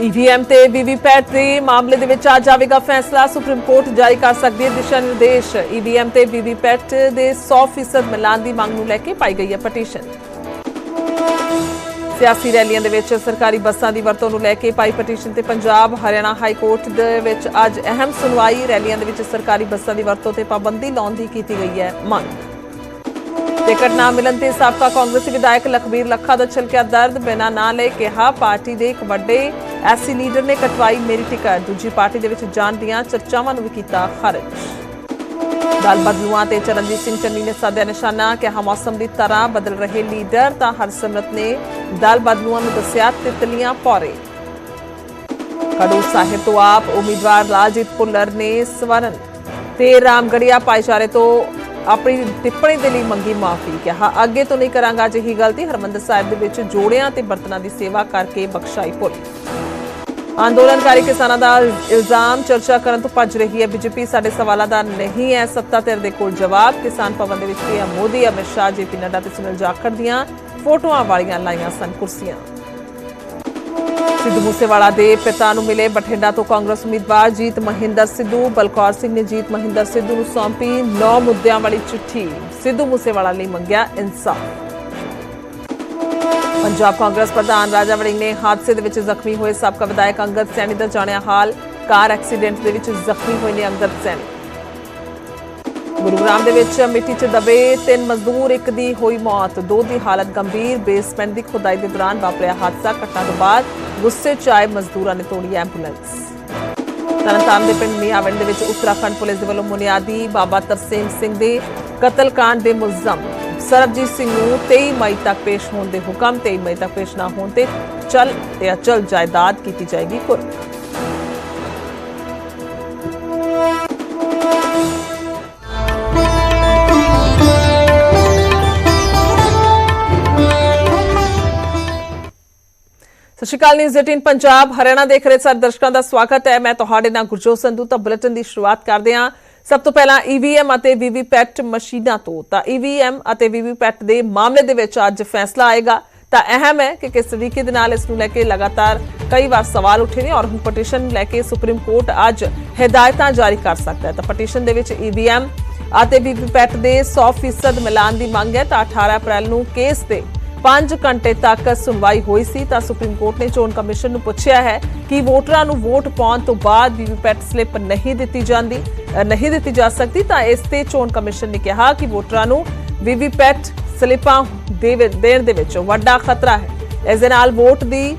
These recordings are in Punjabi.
ਈਵੀਐਮ ਤੇ ਵੀਵੀਪੈਟ ਦੇ ਮਾਮਲੇ ਦੇ ਵਿੱਚ ਆ ਜਾਵੇਗਾ ਫੈਸਲਾ। ਸੁਪਰੀਮ ਕੋਰਟ ਜਾਰੀ ਕਰ ਸਕਦੀ ਹੈ ਦਿਸ਼ਾ ਨਿਰਦੇਸ਼। ਈਵੀਐਮ ਤੇ ਵੀਵੀਪੈਟ ਦੇ 100% ਮਿਲਾਨ ਦੀ ਮੰਗ ਨੂੰ ਲੈ ਕੇ ਪਾਈ ਗਈ ਹੈ ਪਟੀਸ਼ਨ। ਸਿਆਸੀ ਰੈਲੀਆਂ ਦੇ ਵਿੱਚ ਸਰਕਾਰੀ ਬੱਸਾਂ ਦੀ ਵਰਤੋਂ ਨੂੰ ਲੈ ਕੇ ਪਾਈ ਪਟੀਸ਼ਨ ਤੇ ਪੰਜਾਬ, ਹਰਿਆਣਾ ਹਾਈ ਕੋਰਟ ਦੇ ਵਿੱਚ ਅੱਜ ਅਹਿਮ ਸੁਣਵਾਈ। ਰੈਲੀਆਂ ਦੇ ਵਿੱਚ ਸਰਕਾਰੀ ਬੱਸਾਂ ਦੀ ਵਰਤੋਂ ਤੇ ਪਾਬੰਦੀ ਲਾਉਣ ਦੀ ਕੀਤੀ ਗਈ ਹੈ ਮੰਗ। ਟਿਕਟ ਨਾ ਮਿਲਣ ਤੇ ਸਾਬਕਾ ਕਾਂਗਰਸੀ ਵਿਧਾਇਕ ਲਖਬੀਰ ਲੱਖਾ ਦਾ ਛਲਕਿਆ ਦਰਦ। ਬਿਨਾਂ ਨਾ ਲਈ ਕਿਹਾ, ਪਾਰਟੀ ਦੇ ਇੱਕ ਵੱਡੇ ਐਸੀ ਲੀਡਰ ਨੇ ਕਟਵਾਈ ਮੇਰੀ ਟਿਕਟ ਦੂਜੀ ਪਾਰਟੀ ਦੇ ਵਿੱਚ ਜਾਣ ਦੀਆਂ ਚਰਚਾਵਾਂ ਨੂੰ ਵੀ ਕੀਤਾ ਖਾਰਜ। ਦਲ ਬਦਲੂਆਂ ਤੇ ਚਰਨਜੀਤ ਸਿੰਘ ਚੰਨੀ ਨੇ ਸਾਧਿਆ ਨਿਸ਼ਾਨਾ ਕਿਹਾ ਮੌਸਮ ਦੀ ਤਰ੍ਹਾਂ ਬਦਲ ਰਹੇ ਲੀਡਰ ਤਾਂ ਹਰਸਿਮਰਤ ਨੇ ਦਲ ਬਦਲੂਆਂ ਨੂੰ ਦੱਸਿਆ, ਤਿਤਲੀਆਂ ਪੌਰੇ। ਖਡੂਰ ਸਾਹਿਬ ਤੋਂ ਆਪ ਉਮੀਦਵਾਰ ਲਾਲਜੀਤ ਭੁੱਲਰ ਨੇ ਸਵਰਨ ਤੇ ਰਾਮਗੜੀਆ ਭਾਈਚਾਰੇ ਤੋਂ ਆਪਣੀ ਟਿੱਪਣੀ ਦੇ ਲਈ ਮੰਗੀ ਮਾਫੀ ਕਿਹਾ। ਅੱਗੇ ਤੋਂ ਨਹੀਂ ਕਰਾਂਗਾ ਅਜਿਹੀ ਗਲਤੀ ਹਰਮੰਦਰ ਸਾਹਿਬ ਦੇ ਵਿੱਚ ਜੋੜਿਆਂ ਤੇ ਬਰਤਨਾਂ ਦੀ ਸੇਵਾ ਕਰਕੇ ਬਖਸ਼ਾਈ ਭੁੱਲ ਅੰਦੋਲਨਕਾਰੀ ਕਿਸਾਨਾਂ ਦਾ ਇਲਜ਼ਾਮ, ਚਰਚਾ ਕਰਨ ਤੋਂ ਭੱਜ ਰਹੀ ਹੈ ਬੀਜੇਪੀ। ਸਾਡੇ ਸਵਾਲਾਂ ਦਾ ਨਹੀਂ ਹੈ ਸੱਤਾ ਧਿਰ ਦੇ ਕੋਲ ਜਵਾਬ। ਕਿਸਾਨ ਭਵਨ ਦੇ ਵਿੱਚ ਪੀਐਮ ਮੋਦੀ, ਅਮਿਤ ਸ਼ਾਹ ਜੇਪੀ ਨੱਡਾ ਤੇ ਸੁਨੀਲ ਜਾਖੜ ਦੀਆਂ ਫੋਟੋਆਂ ਵਾਲੀਆਂ ਲਾਈਆਂ ਸਨ ਕੁਰਸੀਆਂ। ਸਿੱਧੂ ਮੂਸੇਵਾਲਾ ਦੇ ਪਿਤਾ ਨੂੰ ਮਿਲੇ ਬਠਿੰਡਾ ਤੋਂ ਕਾਂਗਰਸ ਉਮੀਦਵਾਰ ਜੀਤ ਮਹਿੰਦਰ ਸਿੱਧੂ। ਬਲਕੌਰ ਸਿੰਘ ਨੇ ਜੀਤ ਮਹਿੰਦਰ ਸਿੱਧੂ ਨੂੰ ਸੌਂਪੀ 9 ਮੁੱਦਿਆਂ ਵਾਲੀ ਚਿੱਠੀ। ਸਿੱਧੂ ਮੂਸੇਵਾਲਾ ਲਈ ਮੰਗਿਆ ਇਨਸਾਫ। ਪੰਜਾਬ ਕਾਂਗਰਸ ਪ੍ਰਧਾਨ ਰਾਜਾ ਵੜਿੰਗ ਨੇ ਹਾਦਸੇ ਦੇ ਵਿੱਚ ਜ਼ਖਮੀ ਹੋਏ ਸਾਬਕਾ ਵਿਧਾਇਕ ਅੰਗਦ ਸੈਣੀ ਦਾ ਜਾਣਿਆ ਹਾਲ। ਕਾਰ ਐਕਸੀਡੈਂਟ ਦੇ ਵਿੱਚ ਜ਼ਖਮੀ ਹੋਏ ਨੇ ਅੰਗਦ ਸੈਣੀ। ਗੁਰੂਗ੍ਰਾਮ ਦੇ ਵਿੱਚ ਮਿੱਟੀ 'ਚ ਦਬੇ ਤਿੰਨ ਮਜ਼ਦੂਰ, ਇੱਕ ਦੀ ਹੋਈ ਮੌਤ। ਦੋ ਦੀ ਹਾਲਤ ਗੰਭੀਰ। ਬੇਸਮੈਂਟ ਦੀ ਖੁਦਾਈ ਦੇ ਦੌਰਾਨ ਵਾਪਰਿਆ ਹਾਦਸਾ। ਘਟਨਾ ਤੋਂ ਬਾਅਦ ਗੁੱਸੇ 'ਚ ਆਏ ਮਜ਼ਦੂਰਾਂ ਨੇ ਤੋੜੀ ਐਂਬੂਲੈਂਸ। ਤਰਨਤਾਰਨ ਦੇ ਪਿੰਡ ਮੀਆਂਵੰਡ ਦੇ ਵਿੱਚ ਉੱਤਰਾਖੰਡ ਪੁਲਿਸ ਦੇ ਵੱਲੋਂ ਬੁਨਿਆਦੀ ਬਾਬਾ ਤਰਸੇਮ ਸਿੰਘ ਦੇ ਕਤਲकांड ਦੇ ਮੁਲਜ਼ਮ ਸਰਬਜੀਤ ਸਿੰਘ ਨੂੰ 23 ਮਈ ਤੱਕ ਪੇਸ਼ ਹੋਣ ਦੇ ਹੁਕਮ 23 ਮਈ ਤੱਕ ਪੇਸ਼ ਨਾ ਹੋਣ ਤੇ ਚਲ ਤੇ ਅਚਲ ਜਾਇਦਾਦ ਕੀਤੀ ਜਾਏਗੀ ਕੁਰਕ ਸਤਿ ਸ਼੍ਰੀ ਅਕਾਲ ਨਿਊਜ਼ 18 ਪੰਜਾਬ, ਹਰਿਆਣਾ ਦੇਖ ਰਹੇ ਸਾਰੇ ਦਰਸ਼ਕਾਂ ਦਾ ਸਵਾਗਤ ਹੈ। ਮੈਂ ਤੁਹਾਡੇ ਨਾਲ ਗੁਰਜੋਤ ਸੰਧੂ, ਤਾਂ ਬੁਲੇਟਿਨ ਦੀ ਸ਼ੁਰੂਆਤ ਕਰਦੇ ਹਾਂ। ਸਭ ਤੋਂ ਪਹਿਲਾਂ ਈਵੀਐਮ ਅਤੇ ਵੀਵੀਪੈਟ ਮਸ਼ੀਨਾਂ ਤੋਂ, ਤਾਂ ਈਵੀਐਮ ਅਤੇ ਵੀਵੀਪੈਟ ਦੇ ਮਾਮਲੇ ਦੇ ਵਿੱਚ ਅੱਜ ਫੈਸਲਾ ਆਏਗਾ। ਤਾਂ ਅਹਿਮ ਹੈ ਕਿ ਕਿਸ ਤਰੀਕੇ ਦੇ ਨਾਲ ਇਸ ਨੂੰ ਲੈ ਕੇ ਲਗਾਤਾਰ ਕਈ ਵਾਰ ਸਵਾਲ ਉੱਠੇ ਨੇ ਔਰ ਹੁਣ ਪਟੀਸ਼ਨ ਲੈ ਕੇ ਸੁਪਰੀਮ ਕੋਰਟ ਅੱਜ ਹਦਾਇਤਾਂ ਜਾਰੀ ਕਰ ਸਕਦਾ ਹੈ। ਤਾਂ ਪਟੀਸ਼ਨ ਦੇ ਵਿੱਚ ਈਵੀਐਮ ਅਤੇ ਵੀਵੀਪੈਟ ਦੇ 100% ਮਿਲਾਨ ਦੀ ਮੰਗ ਹੈ। ਤਾਂ 18 ਅਪ੍ਰੈਲ ਨੂੰ ਕੇਸ ਤੇ 5 ਘੰਟੇ ਤੱਕ ਸੁਣਵਾਈ ਹੋਈ ਸੀ, ਤਾਂ ਸੁਪਰੀਮ ਕੋਰਟ ਨੇ ਚੋਣ ਕਮਿਸ਼ਨ ਨੂੰ ਪੁੱਛਿਆ ਹੈ ਕਿ ਵੋਟਰਾਂ ਨੂੰ ਵੋਟ ਪਾਉਣ ਤੋਂ ਬਾਅਦ ਵੀਵੀਪੈਟ ਸਲਿੱਪ ਨਹੀਂ ਦਿੱਤੀ ਜਾਂਦੀ ਨਹੀਂ ਦਿੱਤੀ ਜਾ ਸਕਦੀ, ਤਾਂ ਇਸ ਤੇ ਚੋਣ ਕਮਿਸ਼ਨ ਨੇ ਕਿਹਾ ਕਿ ਵੋਟਰਾਂ ਨੂੰ ਵੀਵੀਪੈਟ ਸਲਿੱਪਾਂ ਦੇ ਦੇਣ ਦੇ ਵਿੱਚ ਵੱਡਾ ਖਤਰਾ ਹੈ। ਇਸ ਦੇ ਨਾਲ ਵੋਟ ਦੀ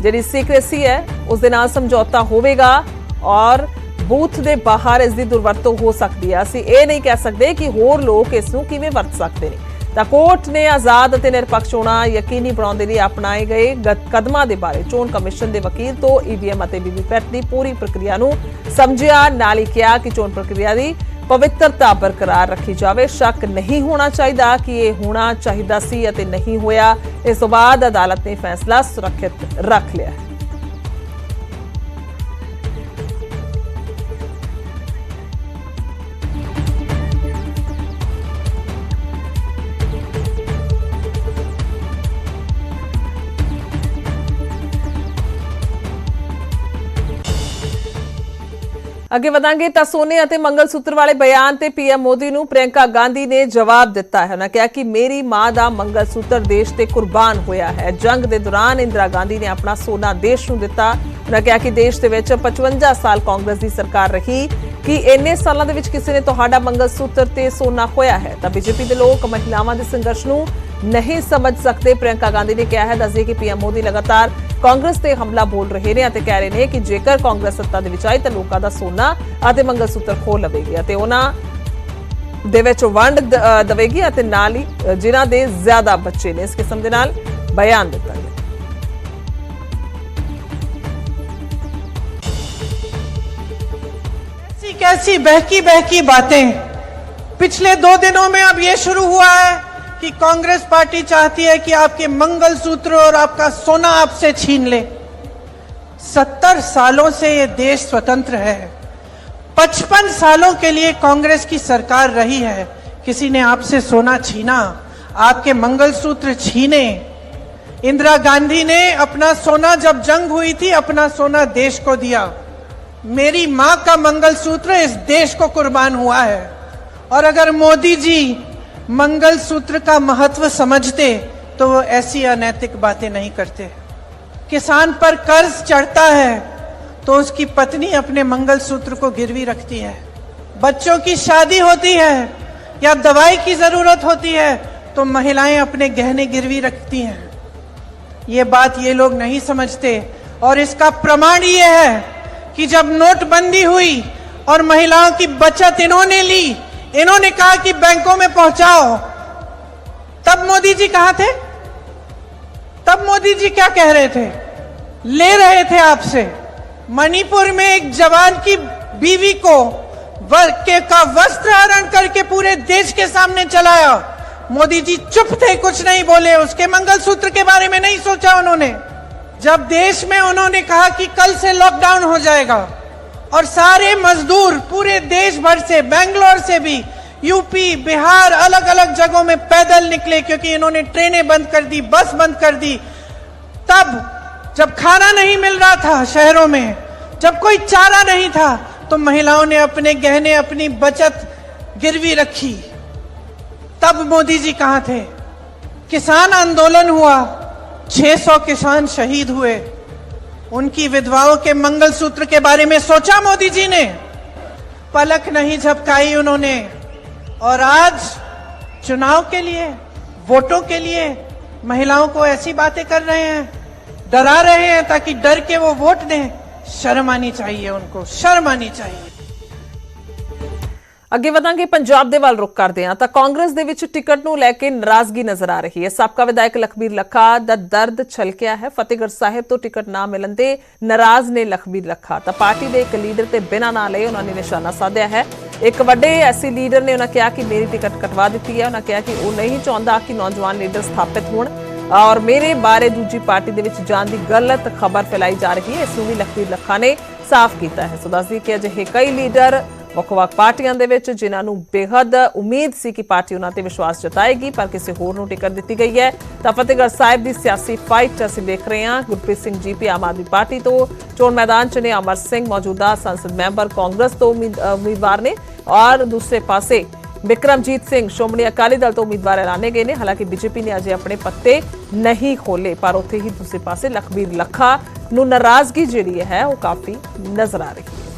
ਜਿਹੜੀ ਸੀਕ੍ਰੇਸੀ ਹੈ, ਉਸ ਦੇ ਨਾਲ ਸਮਝੌਤਾ ਹੋਵੇਗਾ ਔਰ ਬੂਥ ਦੇ ਬਾਹਰ ਇਸ ਦੀ ਦੁਰਵਰਤੋਂ ਹੋ ਸਕਦੀ ਹੈ। ਅਸੀਂ ਇਹ ਨਹੀਂ ਕਹਿ ਸਕਦੇ ਕਿ ਹੋਰ ਲੋਕ ਇਸ ਨੂੰ ਕਿਵੇਂ ਵਰਤ ਸਕਦੇ ਨੇ। ਤਾਂ ਕੋਰਟ ਨੇ ਆਜ਼ਾਦ ਅਤੇ ਨਿਰਪੱਖ ਚੋਣਾਂ ਯਕੀਨੀ ਬਣਾਉਣ ਦੇ ਲਈ ਅਪਣਾਏ ਗਏ ਕਦਮਾਂ ਦੇ ਬਾਰੇ ਚੋਣ ਕਮਿਸ਼ਨ ਦੇ ਵਕੀਲ ਤੋਂ ਈਵੀਐਮ ਅਤੇ ਵੀਵੀਪੈਟ ਦੀ ਪੂਰੀ ਪ੍ਰਕਿਰਿਆ ਨੂੰ ਸਮਝਿਆ, ਨਾਲ ਹੀ ਕਿਹਾ ਕਿ ਚੋਣ ਪ੍ਰਕਿਰਿਆ ਦੀ ਪਵਿੱਤਰਤਾ ਬਰਕਰਾਰ ਰੱਖੀ ਜਾਵੇ। ਸ਼ੱਕ ਨਹੀਂ ਹੋਣਾ ਚਾਹੀਦਾ ਕਿ ਇਹ ਹੋਣਾ ਚਾਹੀਦਾ ਸੀ ਅਤੇ ਨਹੀਂ ਹੋਇਆ। ਇਸ ਤੋਂ ਬਾਅਦ ਅਦਾਲਤ ਨੇ ਫੈਸਲਾ ਸੁਰੱਖਿਅਤ ਰੱਖ ਲਿਆ ਹੈ। ਅੱਗੇ ਵਧਾਂਗੇ ਤਾਂ ਸੋਨੇ ਅਤੇ ਮੰਗਲ ਸੂਤਰ ਵਾਲੇ ਬਿਆਨ ਤੇ ਪੀਐਮ ਮੋਦੀ ਨੂੰ ਪ੍ਰਿਯੰਕਾ ਗਾਂਧੀ ਨੇ ਜਵਾਬ ਦਿੱਤਾ ਹੈ। ਉਹਨਾਂ ਕਿਹਾ ਕਿ ਮੇਰੀ ਮਾਂ ਦਾ ਮੰਗਲ ਸੂਤਰ ਦੇਸ਼ ਤੇ ਕੁਰਬਾਨ ਹੋਇਆ ਹੈ। ਜੰਗ ਦੇ ਦੌਰਾਨ ਇੰਦਰਾ ਗਾਂਧੀ ਨੇ ਆਪਣਾ ਸੋਨਾ ਦੇਸ਼ ਨੂੰ ਦਿੱਤਾ। ਉਹਨਾਂ ਕਿਹਾ ਕਿ ਦੇਸ਼ ਦੇ ਵਿੱਚ 55 ਸਾਲ ਕਾਂਗਰਸ ਦੀ ਸਰਕਾਰ ਰਹੀ ਕਿ ਇੰਨੇ ਸਾਲਾਂ ਦੇ ਵਿੱਚ ਕਿਸੇ ਨੇ ਤੁਹਾਡਾ ਮੰਗਲ ਸੂਤਰ ਤੇ ਸੋਨਾ ਖੋਇਆ ਹੈ। ਤਾਂ ਬੀਜੇਪੀ ਦੇ ਲੋਕ ਮਹਿਲਾਵਾਂ ਦੇ ਸੰਘਰਸ਼ ਨੂੰ ਨਹੀਂ ਸਮਝ ਸਕਦੇ। ਪ੍ਰਿਯੰਕਾ ਗਾਂਧੀ ਨੇ ਕਿਹਾ ਹੈ, ਦੱਸਦੇ ਕਿ ਪੀਐਮ ਮੋਦੀ ਲਗਾਤਾਰ ਕਾਂਗਰਸ ਤੇ ਹਮਲਾ ਬੋਲ ਰਹੇ ਨੇ ਅਤੇ ਕਹਿ ਰਹੇ ਨੇ ਕਿ ਜੇਕਰ ਕਾਂਗਰਸ ਸੱਤਾ ਦੇ ਵਿੱਚ ਆਈ ਤਾਂ ਲੋਕਾਂ ਦਾ ਸੋਨਾ ਅਤੇ ਮੰਗਲ ਸੂਤਰ ਖੋ ਲਵੇਗੀ ਅਤੇ ਉਹਨਾਂ ਦੇ ਵਿੱਚ ਵੰਡ ਦ- ਅ, ਦੇਵੇਗੀ ਅਤੇ ਨਾਲ ਹੀ ਅ, ਜਿਨ੍ਹਾਂ ਦੇ ਜ਼ਿਆਦਾ ਬੱਚੇ ਨੇ ਇਸ ਕਿਸਮ ਦੇ ਨਾਲ ਬਿਆਨ ਦਿੱਤਾ ਗਿਆ कैसी कैसी बहकी बहकी बातें पिछले दो दिनों में अब ये शुरू हुआ है कि कांग्रेस पार्टी चाहती है कि आपके मंगल सूत्र और आपका सोना आपसे छीन ले। सत्तर सालों से ये देश स्वतंत्र है। पचपन सालों के लिए कांग्रेस की सरकार रही है। किसी ने आपसे सोना छीना, आपके मंगलसूत्र छीने। इंदिरा गांधी ने अपना सोना, जब जंग हुई थी, अपना सोना देश को दिया। मेरी माँ का मंगलसूत्र इस देश को कुर्बान हुआ है। और अगर मोदी जी मंगलसूत्र का महत्व समझते तो वो ऐसी अनैतिक बातें नहीं करते। किसान पर कर्ज चढ़ता है तो उसकी पत्नी अपने मंगल सूत्र को गिरवी रखती है। बच्चों की शादी होती है या दवाई की ज़रूरत होती है तो महिलाएँ अपने गहने गिरवी रखती हैं। ये बात ये लोग नहीं समझते, और इसका प्रमाण ये है कि जब नोटबंदी हुई और महिलाओं की बचत इन्होंने ली इन्होंने कहा कि बैंकों में पहुंचाओ। तब मोदी जी कहाँ थे? तब मोदी जी क्या कह रहे थे? ले रहे थे आपसे। मणिपुर में एक जवान की बीवी को के का वस्त्र हरण करके पूरे देश के सामने चलाया। मोदी जी चुप थे, कुछ नहीं बोले। उसके मंगलसूत्र के बारे में नहीं सोचा उन्होंने। जब देश में उन्होंने कहा कि कल से लॉकडाउन हो जाएगा और सारे मजदूर पूरे देश भर से, बेंगलोर से भी यूपी बिहार अलग अलग जगहों में पैदल निकले क्योंकि इन्होंने ट्रेनें बंद कर दी, बस बंद कर दी। तब जब खाना नहीं मिल रहा था शहरों में, जब कोई चारा नहीं था तो महिलाओं ने अपने गहने, अपनी बचत गिरवी रखी। तब मोदी जी कहाँ थे? किसान आंदोलन हुआ 600 किसान शहीद हुए। उनकी विधवाओं के मंगलसूत्र के बारे में सोचा मोदी जी ने। पलक नहीं झपकाई उन्होंने। और आज चुनाव के लिए, वोटों के लिए महिलाओं को ऐसी बातें कर रहे हैं, डरा रहे हैं ताकि डर के वो वोट दें। शर्म आनी चाहिए उनको शर्म आनी चाहिए। ਅੱਗੇ ਵਧਾਂਗੇ, ਪੰਜਾਬ ਦੇ ਵੱਲ ਰੁਕ ਕਰਦੇ ਹਾਂ ਤਾਂ ਕਾਂਗਰਸ ਦੇ ਵਿੱਚ ਟਿਕਟ ਨੂੰ ਲੈ ਕੇ ਨਾਰਾਜ਼ਗੀ ਨਜ਼ਰ ਆ ਰਹੀ ਹੈ। ਸਾਬਕਾ ਵਿਧਾਇਕ ਲਖਬੀਰ ਲੱਖਾ ਦਾ ਦਰਦ ਛਲਕਿਆ ਹੈ। ਫਤਿਹਗੜ੍ਹ ਸਾਹਿਬ ਤੋਂ ਟਿਕਟ ਨਾ ਮਿਲਣ ਤੇ ਨਾਰਾਜ਼ ਨੇ ਲਖਬੀਰ ਲੱਖਾ। ਤਾਂ ਪਾਰਟੀ ਦੇ ਇੱਕ ਲੀਡਰ ਤੇ ਬਿਨਾਂ ਨਾਂ ਲਏ ਉਹਨਾਂ ਨੇ ਨਿਸ਼ਾਨਾ ਸਾਧਿਆ ਹੈ। ਇੱਕ ਵੱਡੇ ਐਸੀ ਲੀਡਰ ਨੇ ਉਹਨਾਂ ਕਿਹਾ ਕਿ ਮੇਰੀ ਟਿਕਟ ਕਟਵਾ ਦਿੱਤੀ ਹੈ। ਉਹਨਾਂ ਕਿਹਾ ਕਿ ਉਹ ਨਹੀਂ ਚਾਹੁੰਦਾ ਕਿ ਨੌਜਵਾਨ ਲੀਡਰ ਸਥਾਪਿਤ ਹੋਣ। ਔਰ ਮੇਰੇ ਬਾਰੇ ਦੂਜੀ ਪਾਰਟੀ ਦੇ ਵਿੱਚ ਜਾਣ ਦੀ ਗਲਤ ਖਬਰ ਫੈਲਾਈ ਜਾ ਰਹੀ ਹੈ। ਇਸ ਨੂੰ ਵੀ ਲਖਬੀਰ ਲੱਖਾ ਨੇ ਸਾਫ਼ ਕੀਤਾ ਹੈ। ਸੋ ਦੱਸਦੀ ਕਿ ਅਜਿਹੇ ਕਈ ਲੀਡਰ ਵੱਖ-ਵੱਖ ਪਾਰਟੀਆਂ ਦੇ ਵਿੱਚ, ਜਿਨ੍ਹਾਂ ਨੂੰ ਬੇਹੱਦ ਉਮੀਦ ਸੀ ਕਿ ਪਾਰਟੀ ਉਹਨਾਂ ਤੇ ਵਿਸ਼ਵਾਸ ਜਤਾਏਗੀ, ਪਰ ਕਿਸੇ ਹੋਰ ਨੂੰ ਟਿਕਟ ਦਿੱਤੀ ਗਈ ਹੈ। ਤਾਂ ਫਤਿਹਗੜ੍ਹ ਸਾਹਿਬ ਦੀ ਸਿਆਸੀ ਫਾਈਟ ਅਸੀਂ ਦੇਖ ਰਹੇ ਹਾਂ। ਗੁਰਪ੍ਰੀਤ ਸਿੰਘ ਜੀਪੀ ਆਮ ਆਦਮੀ ਪਾਰਟੀ ਤੋਂ, ਚੋਣ ਮੈਦਾਨ 'ਚ ਨੇ, ਅਮਰ ਸਿੰਘ ਮੌਜੂਦਾ ਸੰਸਦ ਮੈਂਬਰ, ਕਾਂਗਰਸ ਤੋਂ ਉਮੀਦ- ਉਮੀਦਵਾਰ ਨੇ, ਔਰ ਦੂਸਰੇ ਪਾਸੇ ਵਿਕਰਮਜੀਤ ਸਿੰਘ, ਸ਼੍ਰੋਮਣੀ ਅਕਾਲੀ ਦਲ ਤੋਂ ਉਮੀਦਵਾਰ ਐਲਾਨੇ ਗਏ ਨੇ। ਹਾਲਾਂਕਿ ਬੀਜੇਪੀ ਨੇ ਅਜੇ ਆਪਣੇ ਪੱਤੇ ਨਹੀਂ ਖੋਲੇ ਪਰ ਉੱਥੇ ਹੀ ਦੂਸਰੇ ਪਾਸੇ ਲਖਬੀਰ ਲੱਖਾ ਨੂੰ ਨਾਰਾਜ਼ਗੀ ਜਿਹੜੀ ਹੈ, ਉਹ ਕਾਫੀ ਨਜ਼ਰ ਆ ਰਹੀ ਹੈ।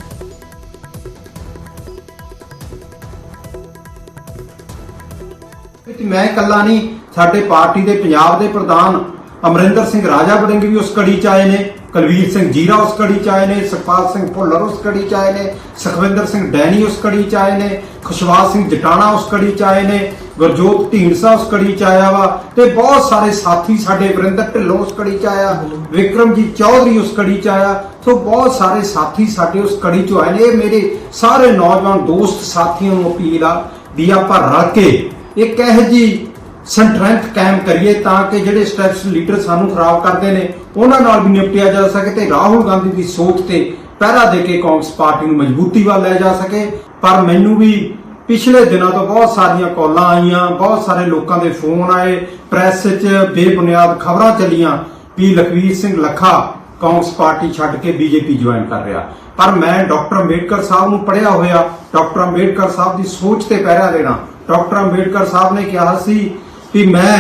ਕਿ ਮੈਂ ਇਕੱਲਾ ਨਹੀਂ, ਸਾਡੇ ਪਾਰਟੀ ਦੇ ਪੰਜਾਬ ਦੇ ਪ੍ਰਧਾਨ ਅਮਰਿੰਦਰ ਸਿੰਘ ਰਾਜਾ ਵੜਿੰਗ ਵੀ ਉਸ ਕੜੀ ਚ ਆਏ ਨੇ, ਕੁਲਵੀਰ ਸਿੰਘ ਜੀਰਾ ਉਸ ਕੜੀ ਚ ਆਏ ਨੇ, ਸੁਖਪਾਲ ਸਿੰਘ ਭੁੱਲਰ ਉਸ ਕੜੀ ਚ ਆਏ ਨੇ, ਸੁਖਵਿੰਦਰ ਸਿੰਘ ਡੈਨੀ ਉਸ ਕੜੀ ਚ ਆਏ ਨੇ, ਖੁਸ਼ਵਾਲ ਸਿੰਘ ਜਟਾਣਾ ਉਸ ਕੜੀ ਚ ਆਏ ਨੇ, ਗੁਰਜੋਤ ਢੀਂਡਸਾ ਉਸ ਕੜੀ ਚ ਆਇਆ ਵਾ ਤੇ ਬਹੁਤ ਸਾਰੇ ਸਾਥੀ ਸਾਡੇ ਵਰਿੰਦਰ ਢਿੱਲੋਂ ਉਸ ਕੜੀ ਚ ਆਇਆ, ਵਿਕਰਮਜੀਤ ਚੌਧਰੀ ਉਸ ਕੜੀ ਚ ਆਇਆ, ਸੋ ਬਹੁਤ ਸਾਰੇ ਸਾਥੀ ਸਾਡੇ ਉਸ ਕੜੀ ਚ ਆਏ ਨੇ, ਇਹ ਮੇਰੇ ਸਾਰੇ ਨੌਜਵਾਨ ਦੋਸਤ ਸਾਥੀਆਂ ਨੂੰ ਅਪੀਲ ਆ ਵੀ ਆਪਾਂ ਰਲ ਕੇ ਇੱਕ ਇਹੋ ਜੀ ਸੰਟਰੈਂਥ ਕਾਇਮ ਕਰੀਏ ਤਾਂ ਕਿ ਜਿਹੜੇ ਸਟੈਪਸ ਲੀਡਰ ਸਾਨੂੰ ਖਰਾਬ ਕਰਦੇ ਨੇ, ਉਹਨਾਂ ਨਾਲ ਵੀ ਨਿਪਟਿਆ ਜਾ ਸਕੇ ਤੇ ਰਾਹੁਲ ਗਾਂਧੀ ਦੀ ਸੋਚ ਤੇ ਪਹਿਰਾ ਦੇ ਕੇ ਕਾਂਗਰਸ ਪਾਰਟੀ ਨੂੰ ਮਜ਼ਬੂਤੀ ਵੱਲ ਲੈ ਜਾ ਸਕੇ। ਪਰ ਮੈਨੂੰ ਵੀ ਪਿਛਲੇ ਦਿਨਾਂ ਤੋਂ ਬਹੁਤ ਸਾਰੀਆਂ ਕਾਲਾਂ ਆਈਆਂ, ਬਹੁਤ ਸਾਰੇ ਲੋਕਾਂ ਦੇ ਫੋਨ ਆਏ, ਪ੍ਰੈਸ 'ਚ ਬੇਬੁਨਿਆਦ ਖਬਰਾਂ ਚੱਲੀਆਂ ਵੀ ਲਖਵੀਰ ਸਿੰਘ ਲੱਖਾ ਕਾਂਗਰਸ ਪਾਰਟੀ ਛੱਡ ਕੇ ਬੀਜੇਪੀ ਜੁਆਇਨ ਕਰ ਰਿਹਾ। ਪਰ ਮੈਂ ਡਾਕਟਰ ਅੰਬੇਡਕਰ ਸਾਹਿਬ ਨੂੰ ਪੜ੍ਹਿਆ ਹੋਇਆ, ਡਾਕਟਰ ਅੰਬੇਡਕਰ ਸਾਹਿਬ ਦੀ ਸੋਚ ਤੇ ਪਹਿਰਾ ਦੇਣਾ ਡਾਕਟਰ ਅੰਬੇਡਕਰ ਸਾਹਿਬ ਨੇ ਕਿਹਾ ਸੀ ਕਿ ਮੈਂ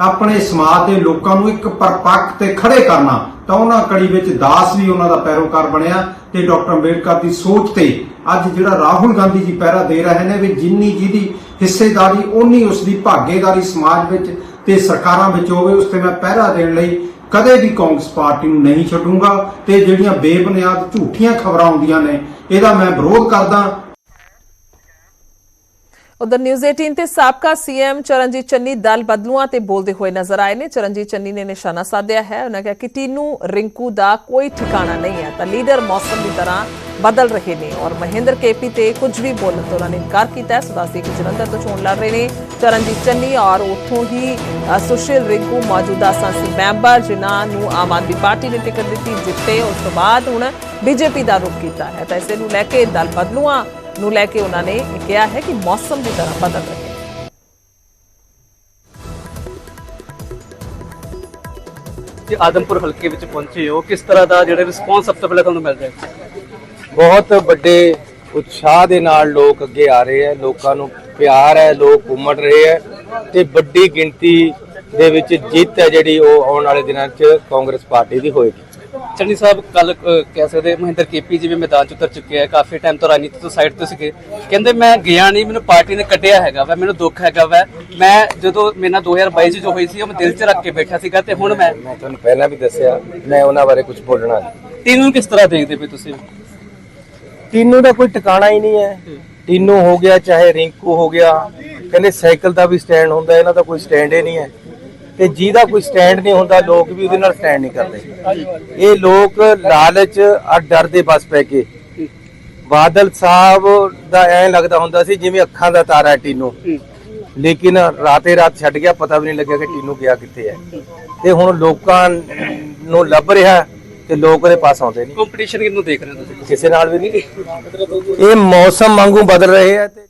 ਆਪਣੇ ਸਮਾਜ ਦੇ ਲੋਕਾਂ ਨੂੰ ਇੱਕ ਪਰਪੱਕ ਤੇ ਖੜੇ ਕਰਨਾ, ਤਾਂ ਉਹਨਾਂ ਕੜੀ ਵਿੱਚ ਦਾਸ ਵੀ ਉਹਨਾਂ ਦਾ ਪੈਰੋਕਾਰ ਬਣਿਆ ਤੇ ਡਾਕਟਰ ਅੰਬੇਡਕਰ ਦੀ ਸੋਚ ਤੇ ਅੱਜ ਜਿਹੜਾ ਰਾਹੁਲ ਗਾਂਧੀ ਜੀ ਪਹਿਰਾ ਦੇ ਰਹੇ ਨੇ ਵੀ ਜਿੰਨੀ ਜਿਹਦੀ ਹਿੱਸੇਦਾਰੀ ਉਨੀ ਉਸ ਦੀ ਭਾਗੇਦਾਰੀ ਸਮਾਜ ਵਿੱਚ ਤੇ ਸਰਕਾਰਾਂ ਵਿੱਚ ਹੋਵੇ, ਉਸ ਤੇ ਮੈਂ ਪਹਿਰਾ ਦੇਣ ਲਈ ਕਦੇ ਵੀ ਕਾਂਗਰਸ ਪਾਰਟੀ ਨੂੰ ਨਹੀਂ ਛੱਡੂੰਗਾ ਤੇ ਜਿਹੜੀਆਂ ਬੇਬੁਨਿਆਦ ਝੂਠੀਆਂ ਖਬਰਾਂ ਆਉਂਦੀਆਂ ਨੇ, ਇਹਦਾ ਮੈਂ ਵਿਰੋਧ ਕਰਦਾ ਉਧਰ ਨਿਊਜ਼ 18 ਤੇ ਸਾਬਕਾ ਸੀਐਮ ਚਰਨਜੀਤ ਚੰਨੀ ਦਲ ਬਦਲੂਆਂ ਤੇ ਬੋਲਦੇ ਹੋਏ ਨਜ਼ਰ ਆਏ ਨੇ। ਚਰਨਜੀਤ ਚੰਨੀ ਨੇ ਨਿਸ਼ਾਨਾ ਸਾਧਿਆ ਹੈ। ਉਹਨਾਂ ਕਿਹਾ ਕਿ ਟੀਨੂ ਰਿੰਕੂ ਦਾ ਕੋਈ ਠਿਕਾਣਾ ਨਹੀਂ ਹੈ ਤਾਂ ਲੀਡਰ ਮੌਸਮ ਦੀ ਤਰ੍ਹਾਂ ਬਦਲ ਰਹੇ ਨੇ ਔਰ ਮਹਿੰਦਰ ਕੇਪੀ ਤੇ ਕੁਝ ਵੀ ਬੋਲਣ ਤੋਂ ਉਹਨਾਂ ਨੇ ਇਨਕਾਰ ਕੀਤਾ ਹੈ। ਸਦਾਸੀ ਕਿ ਜਲੰਧਰ ਤੋਂ ਚੋਣ ਲੜ ਰਹੇ ਨੇ। ਚਰਨਜੀਤ ਚੰਨੀ ਔਰ ਉੱਥੋਂ ਹੀ ਸੁਸ਼ੀਲ ਰਿੰਕੂ ਮੌਜੂਦਾ ਸੰਸਦ ਮੈਂਬਰ, ਜਿਨ੍ਹਾਂ ਨੂੰ ਆਮ ਆਦਮੀ ਪਾਰਟੀ ਨੇ ਟਿਕਟ ਦਿੱਤੀ, ਜਿੱਤੇ ਉਸ ਤੋਂ ਬਾਅਦ ਹੁਣ ਬੀਜੇਪੀ ਦਾ ਰੁਖ ਕੀਤਾ ਹੈ। ਤਾਂ ਇਸੇ ਨੂੰ ਲੈ ਕੇ ਦਲ ਬਦਲੂਆਂ ਨੂੰ ਲੈ ਕੇ ਉਹਨਾਂ ਨੇ ਕਿਹਾ ਹੈ ਕਿ ਮੌਸਮ ਦੀ ਤਰ੍ਹਾਂ ਬਦਲ ਰਹੇ ਅੱਜ ਆਦਮਪੁਰ ਹਲਕੇ ਵਿੱਚ ਪਹੁੰਚੇ ਹੋ ਕਿਸ ਤਰ੍ਹਾਂ ਦਾ ਜਿਹੜਾ ਰਿਸਪੌਂਸ ਸਭ ਤੋਂ ਪਹਿਲਾਂ ਤੁਹਾਨੂੰ ਮਿਲ ਰਿਹਾ ਹੈ? ਬਹੁਤ ਵੱਡੇ ਉਤਸ਼ਾਹ ਦੇ ਨਾਲ ਲੋਕ ਅੱਗੇ ਆ ਰਹੇ ਹੈ ਲੋਕਾਂ ਨੂੰ ਪਿਆਰ ਹੈ ਲੋਕ ਉਮੜ ਰਹੇ ਹੈ ਤੇ ਵੱਡੀ ਗਿਣਤੀ ਦੇ ਵਿੱਚ ਜਿੱਤ ਹੈ ਜਿਹੜੀ ਉਹ ਆਉਣ ਵਾਲੇ ਦਿਨਾਂ 'ਚ ਕਾਂਗਰਸ ਪਾਰਟੀ ਦੀ ਹੋਏਗੀ। ਚੰਨੀ ਸਾਹਿਬ ਕੱਲ ਕਹਿ ਸਕਦੇ ਮਹਿੰਦਰ ਕੇਪੀ ਜਿਵੇਂ ਮੈਦਾਨ 'ਚ ਉਤਰ ਚੁੱਕੇ ਹੈ ਕਾਫੀ ਟਾਈਮ ਤੋਂ ਰਾਜਨੀਤੀ ਤੋਂ ਸਾਈਡ ਤੋਂ ਸੀਗੇ। ਕਹਿੰਦੇ ਮੈਂ ਗਿਆ ਨਹੀਂ ਮੈਨੂੰ ਪਾਰਟੀ ਨੇ ਕੱਢਿਆ ਹੈਗਾ ਵਾ ਮੈਨੂੰ ਦੁੱਖ ਹੈਗਾ ਵਾ। ਮੈਂ ਜਦੋਂ ਮੇਰੇ ਨਾਲ 2022 'ਚ ਜੋ ਹੋਈ ਸੀ ਉਹ ਮੈਂ ਦਿਲ 'ਚ ਰੱਖ ਕੇ ਬੈਠਾ ਸੀਗਾ ਤੇ ਹੁਣ ਮੈਂ ਮੈਂ ਤੁਹਾਨੂੰ ਪਹਿਲਾਂ ਵੀ ਦੱਸਿਆ ਮੈਂ ਉਹਨਾਂ ਬਾਰੇ ਕੁਝ ਬੋਲਣਾ ਨਹੀਂ। ਤੀਨੂੰ ਕਿਸ ਤਰ੍ਹਾਂ ਦੇਖਦੇ ਪਏ ਤੁਸੀਂ? ਤੀਨੂ ਦਾ ਕੋਈ ਟਿਕਾਣਾ ਹੀ ਨਹੀਂ ਹੈ। ਤੀਨੂ ਹੋ ਗਿਆ ਚਾਹੇ ਰਿੰਕੂ ਹੋ ਗਿਆ ਕਹਿੰਦੇ ਸਾਈਕਲ ਦਾ ਵੀ ਸਟੈਂਡ ਹੁੰਦਾ ਇਹਨਾਂ ਦਾ ਕੋਈ ਸਟੈਂਡ ਹੀ ਨਹੀਂ ਹੈ। ਤੇ ਜਿਹਦਾ ਕੋਈ ਸਟੈਂਡ ਨਹੀਂ ਹੁੰਦਾ ਲੋਕ ਵੀ ਉਹਦੇ ਨਾਲ ਸਟੈਂਡ ਨਹੀਂ ਕਰਦੇ। ਇਹ ਲੋਕ ਲਾਲਚ ਔਰ ਡਰ ਦੇ ਬਸ ਪੈ ਕੇ। ਬਾਦਲ ਸਾਹਿਬ ਦਾ ਐਂ ਲੱਗਦਾ ਹੁੰਦਾ ਸੀ ਜਿਵੇਂ ਅੱਖਾਂ ਦਾ ਤਾਰਾ ਟੀਨੂ। ਲੇਕਿਨ ਰਾਤੇ ਰਾਤ ਛੱਡ ਗਿਆ ਪਤਾ ਵੀ ਨਹੀਂ ਲੱਗਿਆ ਕਿ ਟੀਨੂ ਗਿਆ ਕਿੱਥੇ ਹੈ। ਤੇ ਹੁਣ ਲੋਕਾਂ ਨੂੰ ਲੱਭ ਰਿਹਾ ਤੇ ਲੋਕ ਉਹਦੇ ਪਾਸ ਆਉਂਦੇ ਨਹੀਂ। ਕੰਪੀਟੀਸ਼ਨ ਕਿਹਨੂੰ ਦੇਖ ਰਹੇ ਤੁਸੀਂ? ਕਿਸੇ ਨਾਲ ਵੀ ਨਹੀਂ। ਇਹ ਮੌਸਮ ਵਾਂਗੂ ਬਦਲ ਰਹੇ ਆ ਤੇ ਇਸ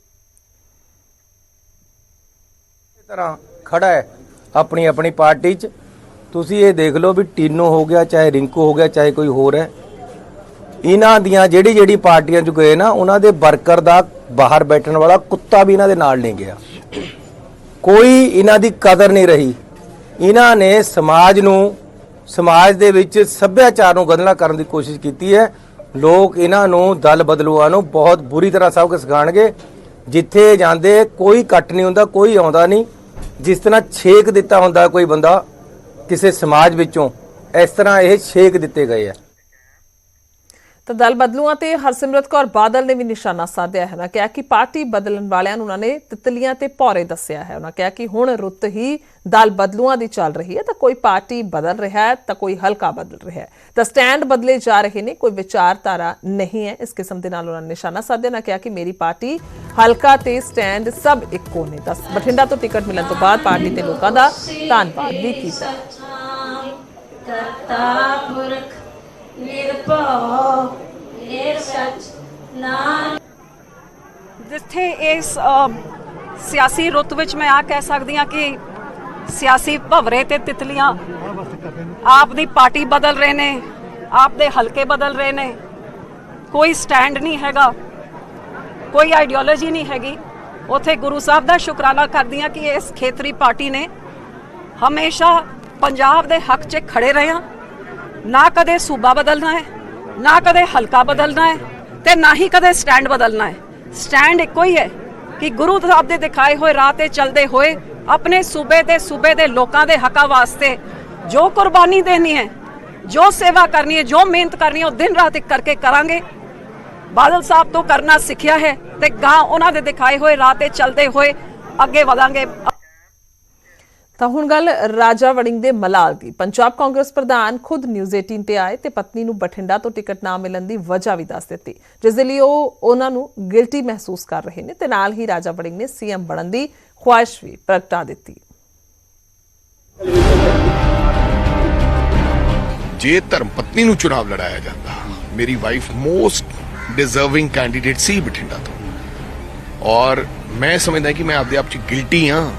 ਤਰ੍ਹਾਂ ਖੜਾ ਹੈ। ਆਪਣੀ ਆਪਣੀ ਪਾਰਟੀ 'ਚ। ਤੁਸੀਂ ਇਹ ਦੇਖ ਲਓ ਵੀ ਟੀਨੋ ਹੋ ਗਿਆ, ਚਾਹੇ ਰਿੰਕੂ ਹੋ ਗਿਆ, ਚਾਹੇ ਕੋਈ ਹੋਰ ਹੈ। ਇਹਨਾਂ ਦੀਆਂ ਜਿਹੜੀ ਜਿਹੜੀ ਪਾਰਟੀਆਂ 'ਚ ਗਏ ਨਾ, ਉਹਨਾਂ ਦੇ ਵਰਕਰ ਦਾ ਬਾਹਰ ਬੈਠਣ ਵਾਲਾ ਕੁੱਤਾ ਵੀ ਇਹਨਾਂ ਦੇ ਨਾਲ ਨਹੀਂ ਗਿਆ। ਕੋਈ ਇਹਨਾਂ ਦੀ ਕਦਰ ਨਹੀਂ ਰਹੀ। ਇਹਨਾਂ ਨੇ ਸਮਾਜ ਨੂੰ, ਸਮਾਜ ਦੇ ਵਿੱਚ ਸੱਭਿਆਚਾਰ ਨੂੰ ਗੰਦਲਾ ਕਰਨ ਦੀ ਕੋਸ਼ਿਸ਼ ਕੀਤੀ ਹੈ। ਲੋਕ ਇਹਨਾਂ ਨੂੰ ਦਲ ਬਦਲੂਆਂ ਨੂੰ ਬਹੁਤ ਬੁਰੀ ਤਰ੍ਹਾਂ ਸਭ ਕੁਝ ਸਿਖਾਣਗੇ ਜਿੱਥੇ ਜਾਂਦੇ, ਕੋਈ ਕੱਟ ਨਹੀਂ ਹੁੰਦਾ, ਕੋਈ ਆਉਂਦਾ ਨਹੀਂ। ਜਿਸ ਤਰ੍ਹਾਂ ਛੇਕ ਦਿੱਤਾ ਹੁੰਦਾ ਕੋਈ ਬੰਦਾ ਕਿਸੇ ਸਮਾਜ ਵਿੱਚੋਂ, ਇਸ ਤਰ੍ਹਾਂ ਇਹ ਛੇਕ ਦਿੱਤੇ ਗਏ ਆ। ਤਾਂ ਦਲ ਬਦਲੂਆਂ ਤੇ ਹਰਸਿਮਰਤ ਕੌਰ ਬਾਦਲ ਨੇ ਵੀ ਨਿਸ਼ਾਨਾ ਸਾਧਿਆ ਹੈ। ਉਹਨਾਂ ਕਿਹਾ ਕਿ ਪਾਰਟੀ ਬਦਲਣ ਵਾਲਿਆਂ ਨੂੰ ਉਹਨਾਂ ਨੇ ਤਿਤਲੀਆਂ ਤੇ ਭੌਰੇ ਦੱਸਿਆ ਹੈ। ਉਹਨਾਂ ਕਿਹਾ ਕਿ ਹੁਣ ਰੁੱਤ ਹੀ ਦਲ ਬਦਲੂਆਂ ਦੀ ਚੱਲ ਰਹੀ ਹੈ, ਤਾਂ ਕੋਈ ਪਾਰਟੀ ਬਦਲ ਰਿਹਾ ਹੈ, ਤਾਂ ਕੋਈ ਹਲਕਾ ਬਦਲ ਰਿਹਾ ਹੈ। ਤਾਂ ਸਟੈਂਡ ਬਦਲੇ ਜਾ ਰਹੇ ਨੇ, ਕੋਈ ਵਿਚਾਰਧਾਰਾ ਨਹੀਂ ਹੈ। ਇਸ ਕਿਸਮ ਦੇ ਨਾਲ ਉਹਨਾਂ ਨੇ ਨਿਸ਼ਾਨਾ ਸਾਧਿਆ। ਨਾ ਕਿਹਾ ਕਿ ਮੇਰੀ ਪਾਰਟੀ ਹਲਕਾ ਤੇ ਸਟੈਂਡ ਸਭ ਇੱਕੋ ਨੇ। ਤਾਂ ਬਠਿੰਡਾ ਤੋਂ ਟਿਕਟ ਮਿਲਣ ਤੋਂ ਬਾਅਦ ਪਾਰਟੀ ਤੇ ਲੋਕਾਂ ਦਾ ਧੰਨਵਾਦ ਵੀ ਕੀਤਾ। ਕਰਤਾ ਪੁਰਖ ਨਿਰਭਉ ਨਿਰਸਚ ਨਾਮ ਜਿੱਥੇ ਇਸ ਸਿਆਸੀ ਰੁੱਤ ਵਿੱਚ ਮੈਂ ਆ ਕਹਿ ਸਕਦੀ ਹਾਂ ਕਿ ਸਿਆਸੀ ਭਵਰੇ ਤੇ ਤਿਤਲੀਆਂ ਆਪ ਦੀ ਪਾਰਟੀ ਬਦਲ ਰਹੇ ਨੇ, ਆਪ ਦੇ ਹਲਕੇ ਬਦਲ ਰਹੇ ਨੇ। ਕੋਈ ਸਟੈਂਡ ਨਹੀਂ ਹੈਗਾ, ਕੋਈ ਆਈਡੀਓਲੋਜੀ ਨਹੀਂ ਹੈਗੀ। ਉਥੇ ਗੁਰੂ ਸਾਹਿਬ ਦਾ ਸ਼ੁਕਰਾਨਾ ਕਰਦੀ ਹਾਂ ਕਿ ਇਸ ਖੇਤਰੀ ਪਾਰਟੀ ਨੇ ਹਮੇਸ਼ਾ ਪੰਜਾਬ ਦੇ ਹੱਕ 'ਚ ਖੜੇ ਰਹੇ ਹਾਂ। ਨਾ ਕਦੇ ਸੂਬਾ ਬਦਲਣਾ ਹੈ, ਨਾ ਕਦੇ ਹਲਕਾ ਬਦਲਣਾ ਹੈ ਤੇ ਨਾ ਹੀ ਕਦੇ ਸਟੈਂਡ ਬਦਲਣਾ ਹੈ। ਸਟੈਂਡ ਇੱਕੋ ਹੀ ਹੈ ਕਿ ਗੁਰੂ ਸਾਹਿਬ ਦੇ ਦਿਖਾਏ ਹੋਏ ਰਾਹ ਤੇ ਚੱਲਦੇ ਹੋਏ ਆਪਣੇ ਸੂਬੇ ਦੇ ਸੂਬੇ ਦੇ ਲੋਕਾਂ ਦੇ ਹੱਕਾਂ ਵਾਸਤੇ ਜੋ ਕੁਰਬਾਨੀ ਦੇਣੀ ਹੈ, ਜੋ ਸੇਵਾ ਕਰਨੀ ਹੈ, ਜੋ ਮਿਹਨਤ ਕਰਨੀ ਹੈ, ਉਹ ਦਿਨ ਰਾਤ ਇੱਕ ਕਰਕੇ ਕਰਾਂਗੇ। ਬਾਦਲ ਸਾਹਿਬ ਤੋਂ ਕਰਨਾ ਸਿੱਖਿਆ ਹੈ ਤੇ ਗਾਂ ਉਹਨਾਂ ਦੇ ਦਿਖਾਏ ਹੋਏ ਰਾਹ ਤੇ ਚੱਲਦੇ ਹੋਏ ਅੱਗੇ ਵਧਾਂਗੇ। ਤਾਂ ਹੁਣ ਗੱਲ ਰਾਜਾ ਵੜਿੰਗ ਦੇ ਮਲਾਲ ਦੀ। ਪੰਜਾਬ ਕਾਂਗਰਸ ਪ੍ਰਧਾਨ ਖੁਦ ਨਿਊਜ਼ 18 ਤੇ ਆਏ ਤੇ ਪਤਨੀ ਨੂੰ ਬਠਿੰਡਾ ਤੋਂ ਟਿਕਟ ਨਾ ਮਿਲਣ ਦੀ ਵਜ੍ਹਾ ਵੀ ਦੱਸ ਦਿੱਤੀ। ਜਿਸ ਦੇ ਲਈ ਉਹ ਉਹਨਾਂ ਨੂੰ ਗਿਲਟੀ ਮਹਿਸੂਸ ਕਰ ਰਹੇ ਨੇ ਤੇ ਨਾਲ ਹੀ ਰਾਜਾ ਵੜਿੰਗ ਨੇ ਸੀਐਮ ਬਣਨ ਦੀ ਖੁਆਇਸ਼ ਵੀ ਪ੍ਰਗਟਾ ਦਿੱਤੀ। ਜੇ ਧਰਮ ਪਤਨੀ ਨੂੰ ਚੁਣਾਵ ਲੜਾਇਆ ਜਾਂਦਾ, ਮੇਰੀ ਵਾਈਫ ਮੋਸਟ ਡਿਜ਼ਰਵਿੰਗ ਕੈਂਡੀਡੇਟ ਸੀ ਬਠਿੰਡਾ ਤੋਂ। ਔਰ ਮੈਂ ਸਮਝਦਾ ਕਿ ਮੈਂ ਆਪਦੇ ਆਪ ਚ ਗਿਲਟੀ ਹਾਂ।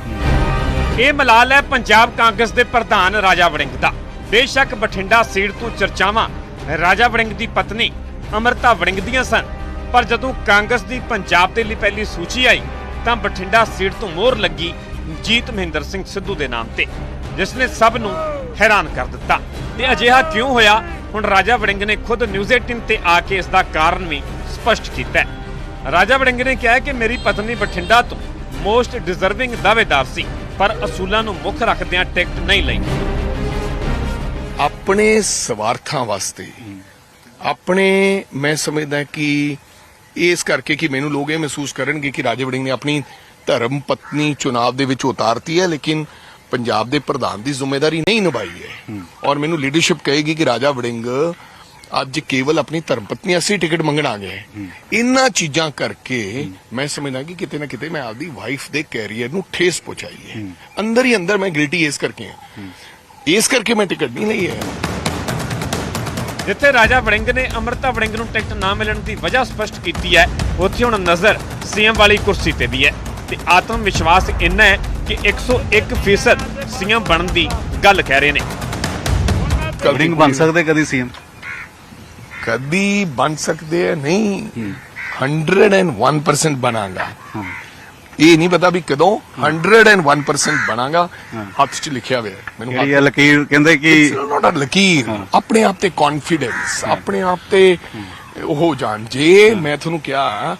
ਇਹ ਮਲਾਲ ਹੈ ਪੰਜਾਬ ਕਾਂਗਰਸ ਦੇ ਪ੍ਰਧਾਨ ਰਾਜਾ ਵੜਿੰਗ ਦਾ। ਬੇਸ਼ੱਕ ਬਠਿੰਡਾ ਸੀਟ ਤੋਂ ਚਰਚਾਵਾਂ ਰਾਜਾ ਵੜਿੰਗ ਦੀ ਪਤਨੀ ਅਮਰਤਾ ਵੜਿੰਗ ਦੀਆਂ ਸਨ। ਪਰ ਜਦੋਂ ਕਾਂਗਰਸ ਦੀ ਪੰਜਾਬ ਦੇ ਲਈ ਪਹਿਲੀ ਸੂਚੀ ਆਈ, ਤਾਂ ਬਠਿੰਡਾ ਸੀਟ ਤੋਂ ਮੋਹਰ ਲੱਗੀ ਜੀਤ ਮਹਿੰਦਰ ਸਿੰਘ ਸਿੱਧੂ ਦੇ ਨਾਮ ਤੇ, ਜਿਸ ਨੇ ਸਭ ਨੂੰ ਹੈਰਾਨ ਕਰ ਦਿੱਤਾ। ਤੇ ਅਜਿਹਾ ਕਿਉਂ ਹੋਇਆ? ਹੁਣ ਰਾਜਾ ਵੜਿੰਗ ਨੇ ਖੁਦ ਨਿਊਜ਼ 18 ਤੇ ਆ ਕੇ ਇਸ ਦਾ ਕਾਰਨ ਵੀ ਸਪਸ਼ਟ ਕੀਤਾ ਹੈ। ਰਾਜਾ ਵੜਿੰਗ ਨੇ ਕਿਹਾ ਕਿ ਮੇਰੀ ਪਤਨੀ ਬਠਿੰਡਾ ਤੋਂ ਮੋਸਟ ਡਿਜ਼ਰਵਿੰਗ ਦਾਅਵੇਦਾਰ ਸੀ। ਪਰ ਅਸੂਲਾਂ ਨੂੰ ਮੁੱਖ ਰੱਖਦਿਆਂ ਟਿਕਟ ਨਹੀਂ ਲਈ। ਆਪਣੇ ਸਵਾਰਥਾਂ ਵਾਸਤੇ ਆਪਣੇ ਮੈਂ ਸਮਝਦਾ ਕਿ ਇਸ ਕਰਕੇ ਕਿ ਮੈਨੂੰ ਲੋਕ ਇਹ ਮਹਿਸੂਸ ਕਰਨਗੇ ਕਿ ਰਾਜੇ ਵੜਿੰਗ ਨੇ ਆਪਣੀ ਧਰਮ ਪਤਨੀ ਚੁਣਾਵ ਦੇ ਵਿੱਚ ਉਤਾਰਤੀ ਹੈ ਲੇਕਿਨ ਪੰਜਾਬ ਦੇ ਪ੍ਰਧਾਨ ਦੀ ਜ਼ਿੰਮੇਵਾਰੀ ਨਹੀਂ ਨਿਭਾਈ ਹੈ। ਔਰ ਮੈਨੂੰ ਲੀਡਰਸ਼ਿਪ ਕਹੇਗੀ ਕਿ ਰਾਜਾ ਵੜਿੰਗ ਅੱਜ ਕੇਵਲ ਆਪਣੀ ਧਰਮ ਪਤਨੀ ਅਸੀਂ ਟਿਕਟ ਮੰਗਣ ਆ ਗਏ ਇਹਨਾਂ ਚੀਜ਼ਾਂ ਕਰਕੇ ਮੈਂ ਸਮਝਦਾ ਕਿ ਕਿਤੇ ਨਾ ਕਿਤੇ ਮੈਂ ਆਪਦੀ ਵਾਈਫ ਦੇ ਕੈਰੀਅਰ ਨੂੰ ਠੇਸ ਪਹੁੰਚਾਈ ਹੈ। ਅੰਦਰ ਹੀ ਅੰਦਰ ਮੈਂ ਗਿਲਟੀ ਇਸ ਕਰਕੇ ਹਾਂ। ਇਸ ਕਰਕੇ ਮੈਂ ਟਿਕਟ ਨਹੀਂ ਲਈ ਹੈ। ਜਿੱਥੇ ਰਾਜਾ ਵੜਿੰਗ ਨੇ ਅਮਰਤਾ ਵੜਿੰਗ ਨੂੰ ਟਿਕਟ ਨਾ ਮਿਲਣ ਦੀ ਵਜ੍ਹਾ ਸਪਸ਼ਟ ਕੀਤੀ ਹੈ ਉੱਥੇ ਹੁਣ ਨਜ਼ਰ ਸੀਐਮ ਵਾਲੀ ਕੁਰਸੀ ਤੇ ਵੀ ਹੈ। ਤੇ ਆਤਮ ਵਿਸ਼ਵਾਸ ਇੰਨਾ ਹੈ ਕਿ 101% ਸੀਐਮ ਬਣਨ ਦੀ ਗੱਲ ਕਹਿ ਰਹੇ ਨੇ। ਵੜਿੰਗ ਬਣ ਸਕਦੇ ਕਦੀ ਸੀਐਮ? ਕਦੀ ਬਣ ਸਕਦੇ ਆ ਨਹੀਂ 101% ਬਣਾਗਾ ਇਹ ਨਹੀਂ ਪਤਾ ਵੀ ਕਦੋਂ 101% ਬਣਾਗਾ ਹੱਥ 'ਚ ਲਿਖਿਆ ਹੋਇਆ। ਮੈਨੂੰ ਜਿਹੜੀ ਇਹ ਲਕੀਰ ਕਹਿੰਦੇ ਕਿ ਨੋਟ ਅ ਲਕੀਰ ਆਪਣੇ ਆਪ ਤੇ ਕੌਨਫੀਡੈਂਸ ਆਪਣੇ ਆਪ ਤੇ ਉਹ ਜਾਣ ਜੇ ਮੈਂ ਤੁਹਾਨੂੰ ਕਿਹਾ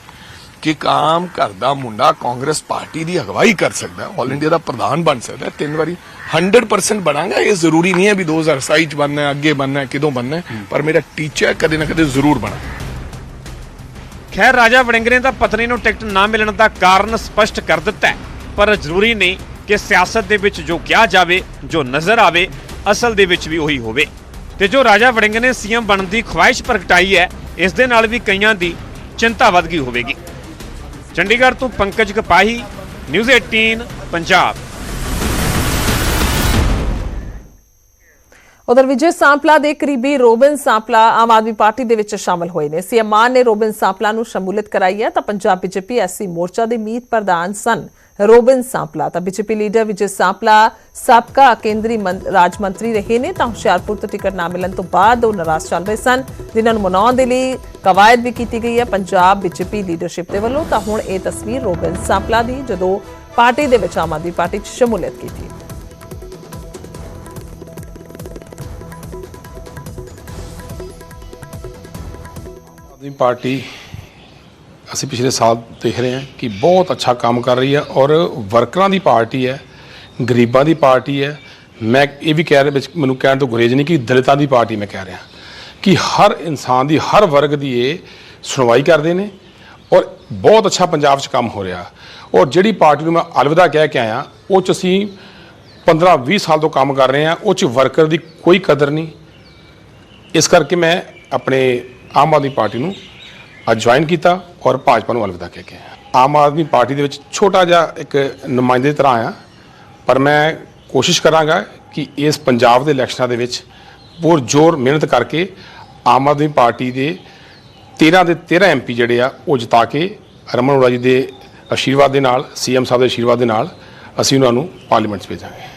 ਕਿ ਕਾਮ ਕਰਦਾ ਮੁੰਡਾ ਕਾਂਗਰਸ ਪਾਰਟੀ ਦੀ ਅਗਵਾਈ ਕਰ ਸਕਦਾ ਆਲ ਇੰਡੀਆ ਦਾ ਪ੍ਰਧਾਨ ਬਣ ਸਕਦਾ ਤਿੰਨ ਵਾਰੀ 100% ਬਣਾਂਗਾ, ਇਹ ਜ਼ਰੂਰੀ ਨਹੀਂ ਹੈ ਵੀ 2027 ਚ ਬਣਨਾ ਹੈ, ਅੱਗੇ ਬਣਨਾ ਹੈ, ਕਿਦੋਂ ਬਣਨਾ ਹੈ, ਪਰ ਮੇਰਾ ਟੀਚਾ ਕਦੇ ਨਾ ਕਦੇ ਜ਼ਰੂਰ ਬਣਾ। ਖੈਰ, ਰਾਜਾ ਵੜਿੰਗ ਨੇ ਪਤਨੀ ਨੂੰ ਟਿਕਟ ਨਾ ਮਿਲਣ ਦਾ ਕਾਰਨ ਸਪਸ਼ਟ ਕਰ ਦਿੱਤਾ ਹੈ, ਪਰ ਜ਼ਰੂਰੀ ਨਹੀਂ ਕਿ ਸਿਆਸਤ ਦੇ ਵਿੱਚ ਜੋ ਕਿਹਾ ਜਾਵੇ, ਜੋ ਨਜ਼ਰ ਆਵੇ, ਅਸਲ ਦੇ ਵਿੱਚ ਵੀ ਉਹੀ ਹੋਵੇ। ਤੇ ਜੋ ਰਾਜਾ ਵੜਿੰਗ ਨੇ ਸੀਐਮ ਬਣਨ ਦੀ ਖੁਆਇਸ਼ ਪ੍ਰਗਟਾਈ ਹੈ, ਇਸ ਦੇ ਨਾਲ ਵੀ ਕਈਆਂ ਦੀ ਚਿੰਤਾ ਵੱਧ ਗਈ ਹੋਵੇਗੀ। ਚੰਡੀਗੜ੍ਹ ਤੋਂ ਪੰਕਜ ਕਪਾਹੀ ਨਿਊਜ਼ 18 ਪੰਜਾਬ। ਉਧਰ ਵਿਜੇ ਸਾਂਪਲਾ ਦੇ ਕਰੀਬੀ ਰੋਬਿਨ ਸਾਂਪਲਾ ਆਮ ਆਦਮੀ ਪਾਰਟੀ ਦੇ ਵਿੱਚ ਸ਼ਾਮਲ ਹੋਏ ਨੇ। ਸੀਐਮ ਮਾਨ ਨੇ ਰੋਬਿਨ ਸਾਂਪਲਾ ਨੂੰ ਸ਼ਮੂਲੀਅਤ ਕਰਾਈ ਹੈ ਤਾਂ ਪੰਜਾਬ ਬੀਜੇਪੀ ਐਸਸੀ ਮੋਰਚਾ ਦੇ ਮੀਤ ਪ੍ਰਧਾਨ ਸਨ ਰੋਬਿਨ ਸਾਂਪਲਾ। ਤਾਂ ਬੀਜੇਪੀ ਲੀਡਰ ਵਿਜੇ ਸਾਂਪਲਾ ਸਾਬਕਾ ਕੇਂਦਰੀ ਰਾਜ ਮੰਤਰੀ ਰਹੇ ਨੇ ਤਾਂ ਹੁਸ਼ਿਆਰਪੁਰ ਤੋਂ ਟਿਕਟ ਨਾ ਮਿਲਣ ਤੋਂ ਬਾਅਦ ਉਹ ਨਾਰਾਜ਼ ਚੱਲ ਰਹੇ ਸਨ। ਜਿਨ੍ਹਾਂ ਨੂੰ ਮਨਾਉਣ ਦੇ ਲਈ ਕਵਾਇਦ ਵੀ ਕੀਤੀ ਗਈ ਹੈ ਪੰਜਾਬ ਬੀਜੇਪੀ ਲੀਡਰਸ਼ਿਪ ਦੇ ਵੱਲੋਂ। ਤਾਂ ਹੁਣ ਇਹ ਤਸਵੀਰ ਰੋਬਿਨ ਸਾਂਪਲਾ ਦੀ ਜਦੋਂ ਪਾਰਟੀ ਦੇ ਵਿੱਚ ਆਮ ਆਦਮੀ ਪਾਰਟੀ 'ਚ ਸ਼ਮੂਲੀਅਤ ਕੀਤੀ। ਆਦਮੀ ਪਾਰਟੀ ਅਸੀਂ ਪਿਛਲੇ ਸਾਲ ਦੇਖ ਰਹੇ ਹਾਂ ਕਿ ਬਹੁਤ ਅੱਛਾ ਕੰਮ ਕਰ ਰਹੀ ਹੈ ਔਰ ਵਰਕਰਾਂ ਦੀ ਪਾਰਟੀ ਹੈ, ਗਰੀਬਾਂ ਦੀ ਪਾਰਟੀ ਹੈ। ਮੈਂ ਇਹ ਵੀ ਕਹਿ ਰਿਹਾ ਵਿੱਚ ਮੈਨੂੰ ਕਹਿਣ ਤੋਂ ਗੁਰੇਜ਼ ਨਹੀਂ ਕਿ ਦਲਿਤਾਂ ਦੀ ਪਾਰਟੀ ਮੈਂ ਕਹਿ ਰਿਹਾ। ਕਿ ਹਰ ਇਨਸਾਨ ਦੀ, ਹਰ ਵਰਗ ਦੀ ਇਹ ਸੁਣਵਾਈ ਕਰਦੇ ਨੇ ਔਰ ਬਹੁਤ ਅੱਛਾ ਪੰਜਾਬ 'ਚ ਕੰਮ ਹੋ ਰਿਹਾ। ਔਰ ਜਿਹੜੀ ਪਾਰਟੀ ਨੂੰ ਮੈਂ ਅਲਵਿਦਾ ਕਹਿ ਕੇ ਆਇਆ, ਉਹ 'ਚ ਅਸੀਂ 15-20 ਸਾਲ ਤੋਂ ਕੰਮ ਕਰ ਰਹੇ ਹਾਂ, ਉਹ 'ਚ ਵਰਕਰ ਦੀ ਕੋਈ ਕਦਰ ਨਹੀਂ। ਇਸ ਕਰਕੇ ਮੈਂ ਆਪਣੇ ਆਮ ਆਦਮੀ ਪਾਰਟੀ ਨੂੰ ਅੱਜ ਜੁਆਇਨ ਕੀਤਾ ਔਰ ਭਾਜਪਾ ਨੂੰ ਅਲਵਿਦਾ ਕਹਿ ਕੇ ਆਇਆ। ਆਮ ਆਦਮੀ ਪਾਰਟੀ ਦੇ ਵਿੱਚ ਛੋਟਾ ਜਿਹਾ ਇੱਕ ਨੁਮਾਇੰਦੇ ਦੀ ਤਰ੍ਹਾਂ ਆਇਆ ਪਰ ਮੈਂ ਕੋਸ਼ਿਸ਼ ਕਰਾਂਗਾ ਕਿ ਇਸ ਪੰਜਾਬ ਦੇ ਇਲੈਕਸ਼ਨਾਂ ਦੇ ਵਿੱਚ ਬਹੁਤ ਜ਼ੋਰ ਮਿਹਨਤ ਕਰਕੇ ਆਮ ਆਦਮੀ ਪਾਰਟੀ ਦੇ 13 ਦੇ 13 ਐਮਪੀ ਜਿਹੜੇ ਆ, ਉਹ ਜਿਤਾ ਕੇ ਰਮਨ ਅਰੋੜਾ ਜੀ ਦੇ ਆਸ਼ੀਰਵਾਦ ਦੇ ਨਾਲ ਸੀਐਮ ਸਾਹਿਬ ਦੇ ਆਸ਼ੀਰਵਾਦ ਦੇ ਨਾਲ ਅਸੀਂ ਉਹਨਾਂ ਨੂੰ ਪਾਰਲੀਮੈਂਟ 'ਚ ਭੇਜਾਂਗੇ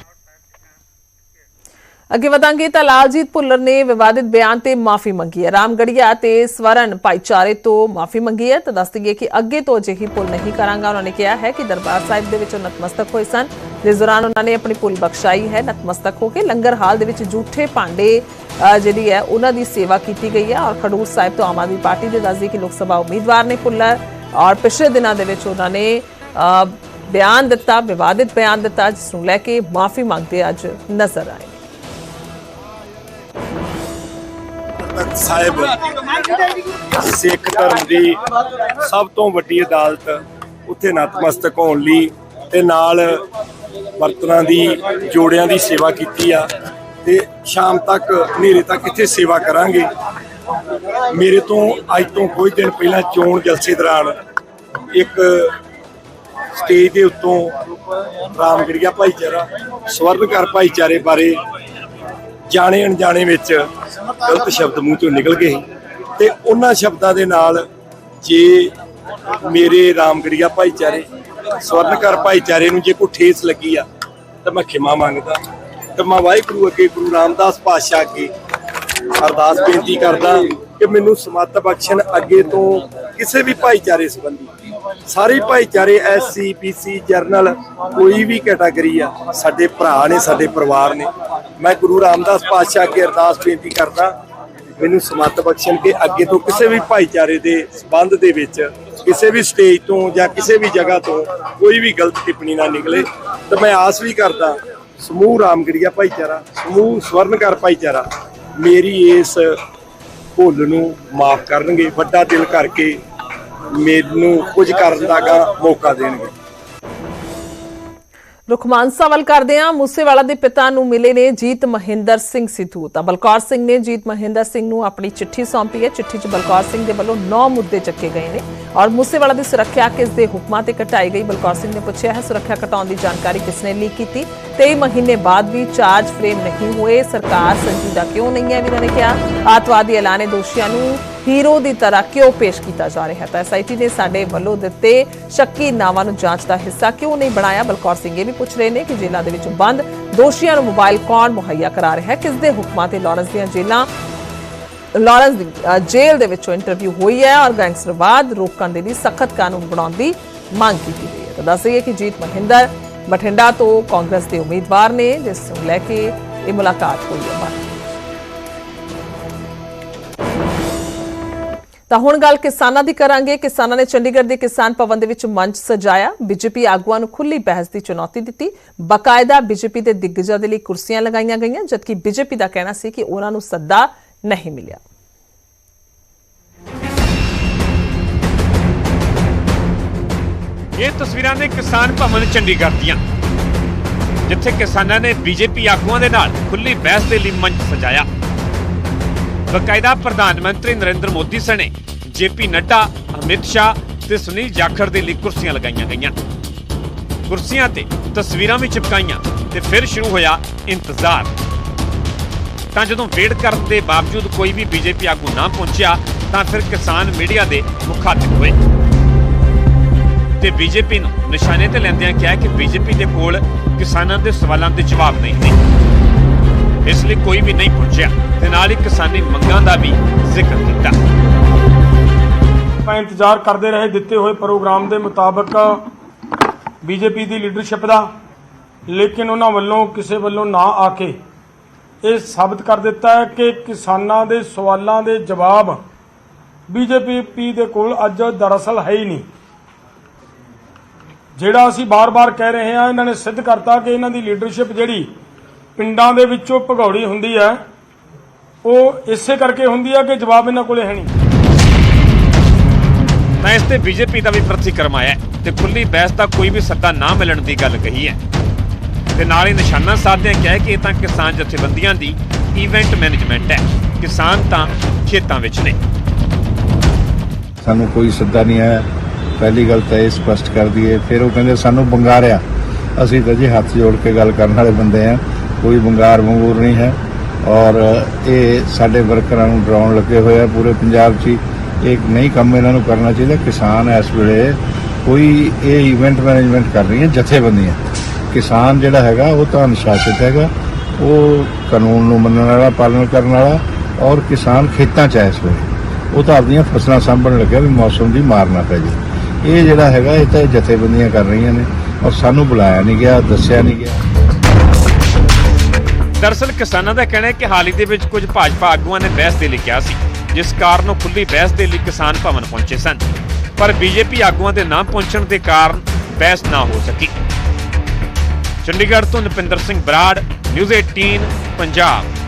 ਅੱਗੇ ਵਧਾਂਗੇ ਤਾਂ ਲਾਲਜੀਤ ਭੁੱਲਰ ਨੇ ਵਿਵਾਦਿਤ ਬਿਆਨ ਤੇ ਮਾਫੀ ਮੰਗੀ ਹੈ। ਰਾਮਗੜੀਆ ਤੇ ਸਵਰਨ ਭਾਈਚਾਰੇ ਤੋਂ ਮਾਫੀ ਮੰਗੀ ਹੈ। ਤਾਂ ਦੱਸ ਦਈਏ ਕਿ ਅੱਗੇ ਤੋਂ ਅਜਿਹੀ ਭੁੱਲ ਨਹੀਂ ਕਰਾਂਗਾ। ਉਹਨਾਂ ਨੇ ਕਿਹਾ ਹੈ ਕਿ ਦਰਬਾਰ ਸਾਹਿਬ ਦੇ ਵਿੱਚ ਉਹ ਨਤਮਸਤਕ ਹੋਏ ਸਨ। ਜਿਸ ਦੌਰਾਨ ਉਹਨਾਂ ਨੇ ਆਪਣੀ ਭੁੱਲ ਬਖਸ਼ਾਈ ਹੈ। ਨਤਮਸਤਕ ਹੋ ਕੇ ਲੰਗਰ ਹਾਲ ਦੇ ਵਿੱਚ ਝੂਠੇ ਭਾਂਡੇ ਜਿਹੜੀ ਹੈ, ਉਹਨਾਂ ਦੀ ਸੇਵਾ ਕੀਤੀ ਗਈ ਹੈ। ਔਰ ਖਡੂਰ ਸਾਹਿਬ ਤੋਂ ਆਮ ਆਦਮੀ ਪਾਰਟੀ ਦੇ ਦੱਸਦੀ ਕਿ ਲੋਕ ਸਭਾ ਉਮੀਦਵਾਰ ਨੇ ਭੁੱਲਰ ਔਰ ਪਿਛਲੇ ਦਿਨਾਂ ਦੇ ਵਿੱਚ ਉਹਨਾਂ ਨੇ ਬਿਆਨ ਦਿੱਤਾ, ਵਿਵਾਦਿਤ ਬਿਆਨ ਦਿੱਤਾ, ਜਿਸ ਨੂੰ ਲੈ ਕੇ ਮਾਫੀ ਮੰਗਦੇ ਅੱਜ ਨਜ਼ਰ ਆਏ। ਤਖਤ ਸਾਹਿਬ, ਸਿੱਖ ਧਰਮ ਦੀ ਸਭ ਤੋਂ ਵੱਡੀ ਅਦਾਲਤ ਉੱਥੇ ਨਤਮਸਤਕ ਹੋਣ ਲਈ ਤੇ ਨਾਲ ਬਰਤਨਾਂ ਦੀ, ਜੋੜਿਆਂ ਦੀ ਸੇਵਾ ਕੀਤੀ ਆ ਤੇ ਸ਼ਾਮ ਤੱਕ, ਹਨੇਰੇ ਤੱਕ ਇੱਥੇ ਸੇਵਾ ਕਰਾਂਗੇ। ਮੇਰੇ ਤੋਂ ਅੱਜ ਤੋਂ ਕੁਝ ਦਿਨ ਪਹਿਲਾਂ ਚੋਣ ਜਲਸੇ ਦੌਰਾਨ ਇੱਕ ਸਟੇਜ ਦੇ ਉੱਤੋਂ ਰਾਮਗੜੀਆ ਭਾਈਚਾਰਾ ਸਵਰਨ ਸਵਰਨਕਰ ਭਾਈਚਾਰੇ ਬਾਰੇ ਜਾਣੇ ਅਣਜਾਣੇ ਵਿੱਚ ਗਲਤ ਸ਼ਬਦ ਮੂੰਹ ਚੋਂ ਨਿਕਲ ਗਏ ਤੇ ਉਹਨਾਂ ਸ਼ਬਦਾਂ ਦੇ ਨਾਲ ਜੇ ਮੇਰੇ ਰਾਮਗੜੀਆ ਭਾਈਚਾਰੇ, ਸਵਰਨਕਰ ਭਾਈਚਾਰੇ ਨੂੰ ਜੇ ਕੋਈ ਠੇਸ ਲੱਗੀ ਆ, ਤਾਂ ਮੈਂ ਖਿਮਾ ਮੰਗਦਾ। ਤੇ ਮੈਂ ਵਾਹਿਗੁਰੂ ਅੱਗੇ ਗੁਰੂ ਰਾਮਦਾਸ ਪਾਤਸ਼ਾਹ ਅੱਗੇ ਅਰਦਾਸ ਬੇਨਤੀ ਕਰਦਾ ਕਿ ਮੈਨੂੰ ਸਮੱਤ ਬਖਸ਼ਣ ਅੱਗੇ ਤੋਂ ਕਿਸੇ ਵੀ ਭਾਈਚਾਰੇ ਸੰਬੰਧੀ ਸਾਰੇ ਭਾਈਚਾਰੇ ਐਸਸੀ ਬੀਸੀ ਜਰਨਲ ਕੋਈ ਵੀ ਕੈਟਾਗਰੀ ਆ, ਸਾਡੇ ਭਰਾ ਨੇ, ਸਾਡੇ ਪਰਿਵਾਰ ਨੇ। ਮੈਂ ਗੁਰੂ ਰਾਮਦਾਸ ਪਾਤਸ਼ਾਹ ਅੱਗੇ ਅਰਦਾਸ ਬੇਨਤੀ ਕਰਦਾ, ਮੈਨੂੰ ਸਮੱਤ ਬਖਸ਼ਣ ਕਿ ਅੱਗੇ ਤੋਂ ਕਿਸੇ ਵੀ ਭਾਈਚਾਰੇ ਦੇ ਸਬੰਧ ਦੇ ਵਿੱਚ, ਕਿਸੇ ਵੀ ਸਟੇਜ ਤੋਂ ਜਾਂ ਕਿਸੇ ਵੀ ਜਗ੍ਹਾ ਤੋਂ ਕੋਈ ਵੀ ਗਲਤ ਟਿੱਪਣੀ ਨਾ ਨਿਕਲੇ। ਤੇ ਮੈਂ ਆਸ ਵੀ ਕਰਦਾ, ਸਮੂਹ ਰਾਮਗੜੀਆ ਭਾਈਚਾਰਾ, ਸਮੂਹ ਸਵਰਨਕਰ ਭਾਈਚਾਰਾ, ਮੇਰੀ ਇਸ ਭੁੱਲ ਨੂੰ ਮਾਫ ਕਰਨਗੇ, ਵੱਡਾ ਦਿਲ ਕਰਕੇ ਮੈਨੂੰ ਕੁਝ ਕਰਨ ਦਾ ਮੌਕਾ ਦੇਣਗੇ। ਰੁਖ ਵੱਲ ਕਰਦੇ ਹਾਂ। ਮੂਸੇਵਾਲਾ ਦੇ ਪਿਤਾ ਨੂੰ ਮਿਲੇ ਨੇ ਜੀਤ ਮਹਿੰਦਰ ਸਿੰਘ ਸਿੱਧੂ। ਤਾਂ ਬਲਕੌਰ ਸਿੰਘ ਨੇ ਜੀਤ ਮਹਿੰਦਰ ਸਿੰਘ ਨੂੰ ਆਪਣੀ ਚਿੱਠੀ ਸੌਂਪੀ ਹੈ। ਚਿੱਠੀ 'ਚ ਬਲਕੌਰ ਸਿੰਘ ਦੇ ਵੱਲੋਂ 9 ਮੁੱਦੇ ਚੱਕੇ ਗਏ ਨੇ ਔਰ ਮੂਸੇਵਾਲਾ ਦੀ ਸੁਰੱਖਿਆ ਕਿਸ ਦੇ ਹੁਕਮਾਂ ਤੇ ਘਟਾਈ ਗਈ ਬਲਕੌਰ ਸਿੰਘ ਨੇ ਪੁੱਛਿਆ ਹੈ, ਸੁਰੱਖਿਆ ਘਟਾਉਣ ਦੀ ਜਾਣਕਾਰੀ ਕਿਸ ਨੇ ਲੀਕ ਕੀਤੀ? 23 ਮਹੀਨੇ ਬਾਅਦ ਵੀ ਚਾਰਜ ਫਰੇਮ ਨਹੀਂ ਹੋਏ। ਸਰਕਾਰ ਸੰਜੀਦਾ ਕਿਉਂ ਨਹੀਂ ਹੈ? ਵੀ ਨੇ ਕਿਹਾ, ਆਤਵਾਦੀ ਐਲਾਨੇ ਦੋਸ਼ੀਆਂ ਨੂੰ ਹੀਰੋ ਦੀ ਤਰ੍ਹਾਂ ਕਿਉਂ ਪੇਸ਼ ਕੀਤਾ ਜਾ ਰਿਹਾ ਹੈ? ਤਾਂ ਐਸਆਈਟੀ ਨੇ ਸਾਡੇ ਵੱਲੋਂ ਦਿੱਤੇ ਸ਼ੱਕੀ ਨਾਵਾਂ ਨੂੰ ਜਾਂਚ ਦਾ ਹਿੱਸਾ ਕਿਉਂ ਨਹੀਂ ਬਣਾਇਆ? ਬਲਕੌਰ ਸਿੰਘ ਇਹ ਵੀ ਪੁੱਛ ਰਹੇ ਨੇ ਕਿ ਜੇਲ੍ਹਾਂ ਦੇ ਵਿੱਚ ਬੰਦ ਦੋਸ਼ੀਆਂ ਨੂੰ ਮੋਬਾਈਲ ਕੌਣ ਮੁਹੱਈਆ ਕਰਾ ਰਿਹਾ ਹੈ? ਕਿਸ ਦੇ ਹੁਕਮਾਂ ਤੇ ਲਾਰੈਂਸ ਦੀਆਂ ਜੇਲਾਂ ਲਾਰੈਂਸ ਦੀ ਜੇਲ੍ਹ ਦੇ ਵਿੱਚੋਂ ਇੰਟਰਵਿਊ ਹੋਈ ਹੈ ਔਰ ਗੈਂਗਸਟਰਵਾਦ ਰੋਕਣ ਦੇ ਲਈ ਸਖਤ ਕਾਨੂੰਨ ਬਣਾਉਣ ਦੀ ਮੰਗ ਕੀਤੀ ਗਈ ਹੈ। ਤਾਂ ਦੱਸ ਦਈਏ ਕਿ ਜੀਤ ਮਹਿੰਦਰ ਬਠਿੰਡਾ ਤੋਂ ਕਾਂਗਰਸ ਦੇ ਉਮੀਦਵਾਰ ਨੇ, ਜਿਸ ਨੂੰ ਲੈ ਕੇ ਇਹ ਮੁਲਾਕਾਤ ਹੋਈ ਹੈ। ਤਾਂ ਹੁਣ ਗੱਲ ਕਿਸਾਨਾਂ ਦੀ ਕਰਾਂਗੇ। ਕਿਸਾਨਾਂ ਨੇ ਚੰਡੀਗੜ੍ਹ ਦੇ ਕਿਸਾਨ ਭਵਨ ਦੇ ਵਿੱਚ ਮੰਚ ਸਜਾਇਆ। ਬੀਜੇਪੀ ਆਗੂਆਂ ਨੂੰ ਖੁੱਲੀ ਬਹਿਸ ਦੀ ਚੁਣੌਤੀ ਦਿੱਤੀ। ਬਕਾਇਦਾ ਬੀਜੇਪੀ ਦੇ ਦਿੱਗਜਾਂ ਦੇ ਲਈ ਕੁਰਸੀਆਂ ਲਗਾਈਆਂ ਗਈਆਂ, ਜਦਕਿ ਬੀਜੇਪੀ ਦਾ ਕਹਿਣਾ ਸੀ ਕਿ ਉਹਨਾਂ ਨੂੰ ਸੱਦਾ ਨਹੀਂ ਮਿਲਿਆ। ਇਹ ਤਸਵੀਰਾਂ ਨੇ ਕਿਸਾਨ ਭਵਨ ਚੰਡੀਗੜ੍ਹ ਦੀਆਂ, ਜਿੱਥੇ ਕਿਸਾਨਾਂ ਨੇ ਬੀਜੇਪੀ ਆਗੂਆਂ ਦੇ ਨਾਲ ਖੁੱਲੀ ਬਹਿਸ ਦੇ ਲਈ ਮੰਚ ਸਜਾਇਆ। ਬਕਾਇਦਾ ਪ੍ਰਧਾਨ ਮੰਤਰੀ ਨਰਿੰਦਰ ਮੋਦੀ ਸਣੇ ਜੇਪੀ ਨੱਡਾ, ਅਮਿਤ ਸ਼ਾਹ ਤੇ ਸੁਨੀਲ ਜਾਖੜ ਦੇ ਲਈ ਕੁਰਸੀਆਂ ਲਗਾਈਆਂ ਗਈਆਂ। ਕੁਰਸੀਆਂ ਤੇ ਤਸਵੀਰਾਂ ਵੀ ਚਿਪਕਾਈਆਂ ਤੇ ਫਿਰ ਸ਼ੁਰੂ ਹੋਇਆ ਇੰਤਜ਼ਾਰ। ਤਾਂ ਜਦੋਂ ਵੇਟ ਕਰਨ ਦੇ ਬਾਵਜੂਦ ਕੋਈ ਵੀ ਬੀਜੇਪੀ ਆਗੂ ਨਾ ਪਹੁੰਚਿਆ, ਤਾਂ ਫਿਰ ਕਿਸਾਨ ਮੀਡੀਆ ਦੇ ਮੁਖਾਤਿਬ ਹੋਏ। ਤੇ ਬੀਜੇਪੀ ਨੂੰ ਨਿਸ਼ਾਨੇ ਤੇ ਲੈਂਦਿਆਂ ਕਿਹਾ ਕਿ ਬੀਜੇਪੀ ਦੇ ਕੋਲ ਕਿਸਾਨਾਂ ਦੇ ਸਵਾਲਾਂ ਦੇ ਜਵਾਬ ਨਹੀਂ ਨੇ। ਇਸ ਲਈ ਕੋਈ ਵੀ ਨਹੀਂ ਪਹੁੰਚਿਆ ਤੇ ਨਾਲ ਹੀ ਕਿਸਾਨੀ ਮੰਗਾਂ ਦਾ ਵੀ ਜ਼ਿਕਰ ਕੀਤਾ। ਆਪਾਂ ਇੰਤਜ਼ਾਰ ਕਰਦੇ ਰਹੇ ਦਿੱਤੇ ਹੋਏ ਪ੍ਰੋਗਰਾਮ ਦੇ ਮੁਤਾਬਕ ਬੀਜੇਪੀ ਦੀ ਲੀਡਰਸ਼ਿਪ ਦਾ, ਲੇਕਿਨ ਉਹਨਾਂ ਵੱਲੋਂ ਕਿਸੇ ਵੱਲੋਂ ਨਾ ਆ ਕੇ ਇਹ ਸਾਬਤ ਕਰ ਦਿੱਤਾ ਹੈ ਕਿ ਕਿਸਾਨਾਂ ਦੇ ਸਵਾਲਾਂ ਦੇ ਜਵਾਬ ਬੀਜੇਪੀ ਦੇ ਕੋਲ ਅੱਜ ਦਰਅਸਲ ਹੈ ਹੀ ਨਹੀਂ। ਜਿਹੜਾ ਅਸੀਂ ਬਾਰ-ਬਾਰ ਕਹਿ ਰਹੇ ਹਾਂ, ਇਹਨਾਂ ਨੇ ਸਿੱਧ ਕਰਤਾ ਕਿ ਇਹਨਾਂ ਦੀ ਲੀਡਰਸ਼ਿਪ ਜਿਹੜੀ ਪਿੰਡਾਂ ਦੇ ਵਿੱਚੋਂ ਭਗੌੜੀ ਹੁੰਦੀ ਹੈ ਉਹ ਇਸੇ ਕਰਕੇ ਹੁੰਦੀ ਹੈ ਕਿ ਜਵਾਬ ਇਹਨਾਂ ਕੋਲੇ ਹੈ ਨਹੀਂ। ਤਾਂ ਇਸ ਤੇ ਬੀਜੇਪੀ ਦਾ ਵੀ ਪ੍ਰਤੀਕਰਮ ਆਇਆ ਹੈ ਤੇ ਖੁੱਲੀ ਬਹਿਸ ਦਾ ਕੋਈ ਵੀ ਸੱਦਾ ਨਾ ਮਿਲਣ ਦੀ ਗੱਲ ਕਹੀ ਹੈ। ਤੇ ਨਾਲ ਹੀ ਨਿਸ਼ਾਨਾ ਸਾਧਦਿਆਂ ਕਿਹਾ ਕਿ ਇਹ ਤਾਂ ਕਿਸਾਨ ਜਥੇਬੰਦੀਆਂ ਦੀ ਇਵੈਂਟ ਮੈਨੇਜਮੈਂਟ ਹੈ। ਕਿਸਾਨ ਤਾਂ ਖੇਤਾਂ ਵਿੱਚ ਨੇ। ਸਾਨੂੰ ਕੋਈ ਸੱਦਾ ਨਹੀਂ ਆਇਆ। ਪਹਿਲੀ ਗੱਲ ਤਾਂ ਇਹ ਸਪਸ਼ਟ ਕਰ ਦਈਏ ਫਿਰ ਉਹ ਕਹਿੰਦੇ ਸਾਨੂੰ ਬੰਗਾਰਿਆ। ਅਸੀਂ ਤਾਂ ਜੀ ਹੱਥ ਜੋੜ ਕੇ ਗੱਲ ਕਰਨ ਵਾਲੇ ਬੰਦੇ ਆ ਕੋਈ ਵੰਗਾਰ ਵੰਗੂਰ ਨਹੀਂ ਹੈ। ਔਰ ਇਹ ਸਾਡੇ ਵਰਕਰਾਂ ਨੂੰ ਡਰਾਉਣ ਲੱਗੇ ਹੋਏ ਆ ਪੂਰੇ ਪੰਜਾਬ 'ਚ ਹੀ। ਇਹ ਨਹੀਂ ਕੰਮ ਇਹਨਾਂ ਨੂੰ ਕਰਨਾ ਚਾਹੀਦਾ। ਕਿਸਾਨ ਇਸ ਵੇਲੇ ਕੋਈ ਇਹ ਇਵੈਂਟ ਮੈਨੇਜਮੈਂਟ ਕਰ ਰਹੀ ਹੈ ਜਥੇਬੰਦੀਆਂ। ਕਿਸਾਨ ਜਿਹੜਾ ਹੈਗਾ, ਉਹ ਤਾਂ ਅਨੁਸ਼ਾਸਿਤ ਹੈਗਾ। ਉਹ ਕਾਨੂੰਨ ਨੂੰ ਮੰਨਣ ਵਾਲਾ, ਪਾਲਣ ਕਰਨ ਵਾਲਾ ਔਰ ਕਿਸਾਨ ਖੇਤਾਂ 'ਚ ਹੈ ਇਸ ਵੇਲੇ। ਉਹ ਤਾਂ ਆਪਣੀਆਂ ਫਸਲਾਂ ਸਾਂਭਣ ਲੱਗਿਆ ਵੀ ਮੌਸਮ ਦੀ ਮਾਰ ਨਾ ਪੈ ਜੇ। ਇਹ ਜਿਹੜਾ ਹੈਗਾ, ਇਹ ਤਾਂ ਇਹ ਜਥੇਬੰਦੀਆਂ ਕਰ ਰਹੀਆਂ ਨੇ। ਔਰ ਸਾਨੂੰ ਬੁਲਾਇਆ ਨਹੀਂ ਗਿਆ, ਦੱਸਿਆ ਨਹੀਂ ਗਿਆ। ਦਰਅਸਲ ਕਿਸਾਨਾਂ ਦਾ ਕਹਿਣਾ ਹੈ ਕਿ ਹਾਲ ਹੀ ਦੇ ਵਿੱਚ ਕੁਝ ਭਾਜਪਾ ਆਗੂਆਂ ਨੇ ਬਹਿਸ ਦੇ ਲਈ ਕਿਹਾ ਸੀ, ਜਿਸ ਕਾਰਨ ਉਹ ਖੁੱਲੀ ਬਹਿਸ ਦੇ ਲਈ ਕਿਸਾਨ ਭਵਨ ਪਹੁੰਚੇ ਸਨ। ਪਰ ਬੀਜੇਪੀ ਆਗੂਆਂ ਦੇ ਨਾ ਪਹੁੰਚਣ ਦੇ ਕਾਰਨ ਬਹਿਸ ਨਾ ਹੋ ਸਕੀ। ਚੰਡੀਗੜ੍ਹ ਤੋਂ ਨਪਿੰਦਰ ਸਿੰਘ ਬਰਾੜ, ਨਿਊਜ਼ 18 ਪੰਜਾਬ।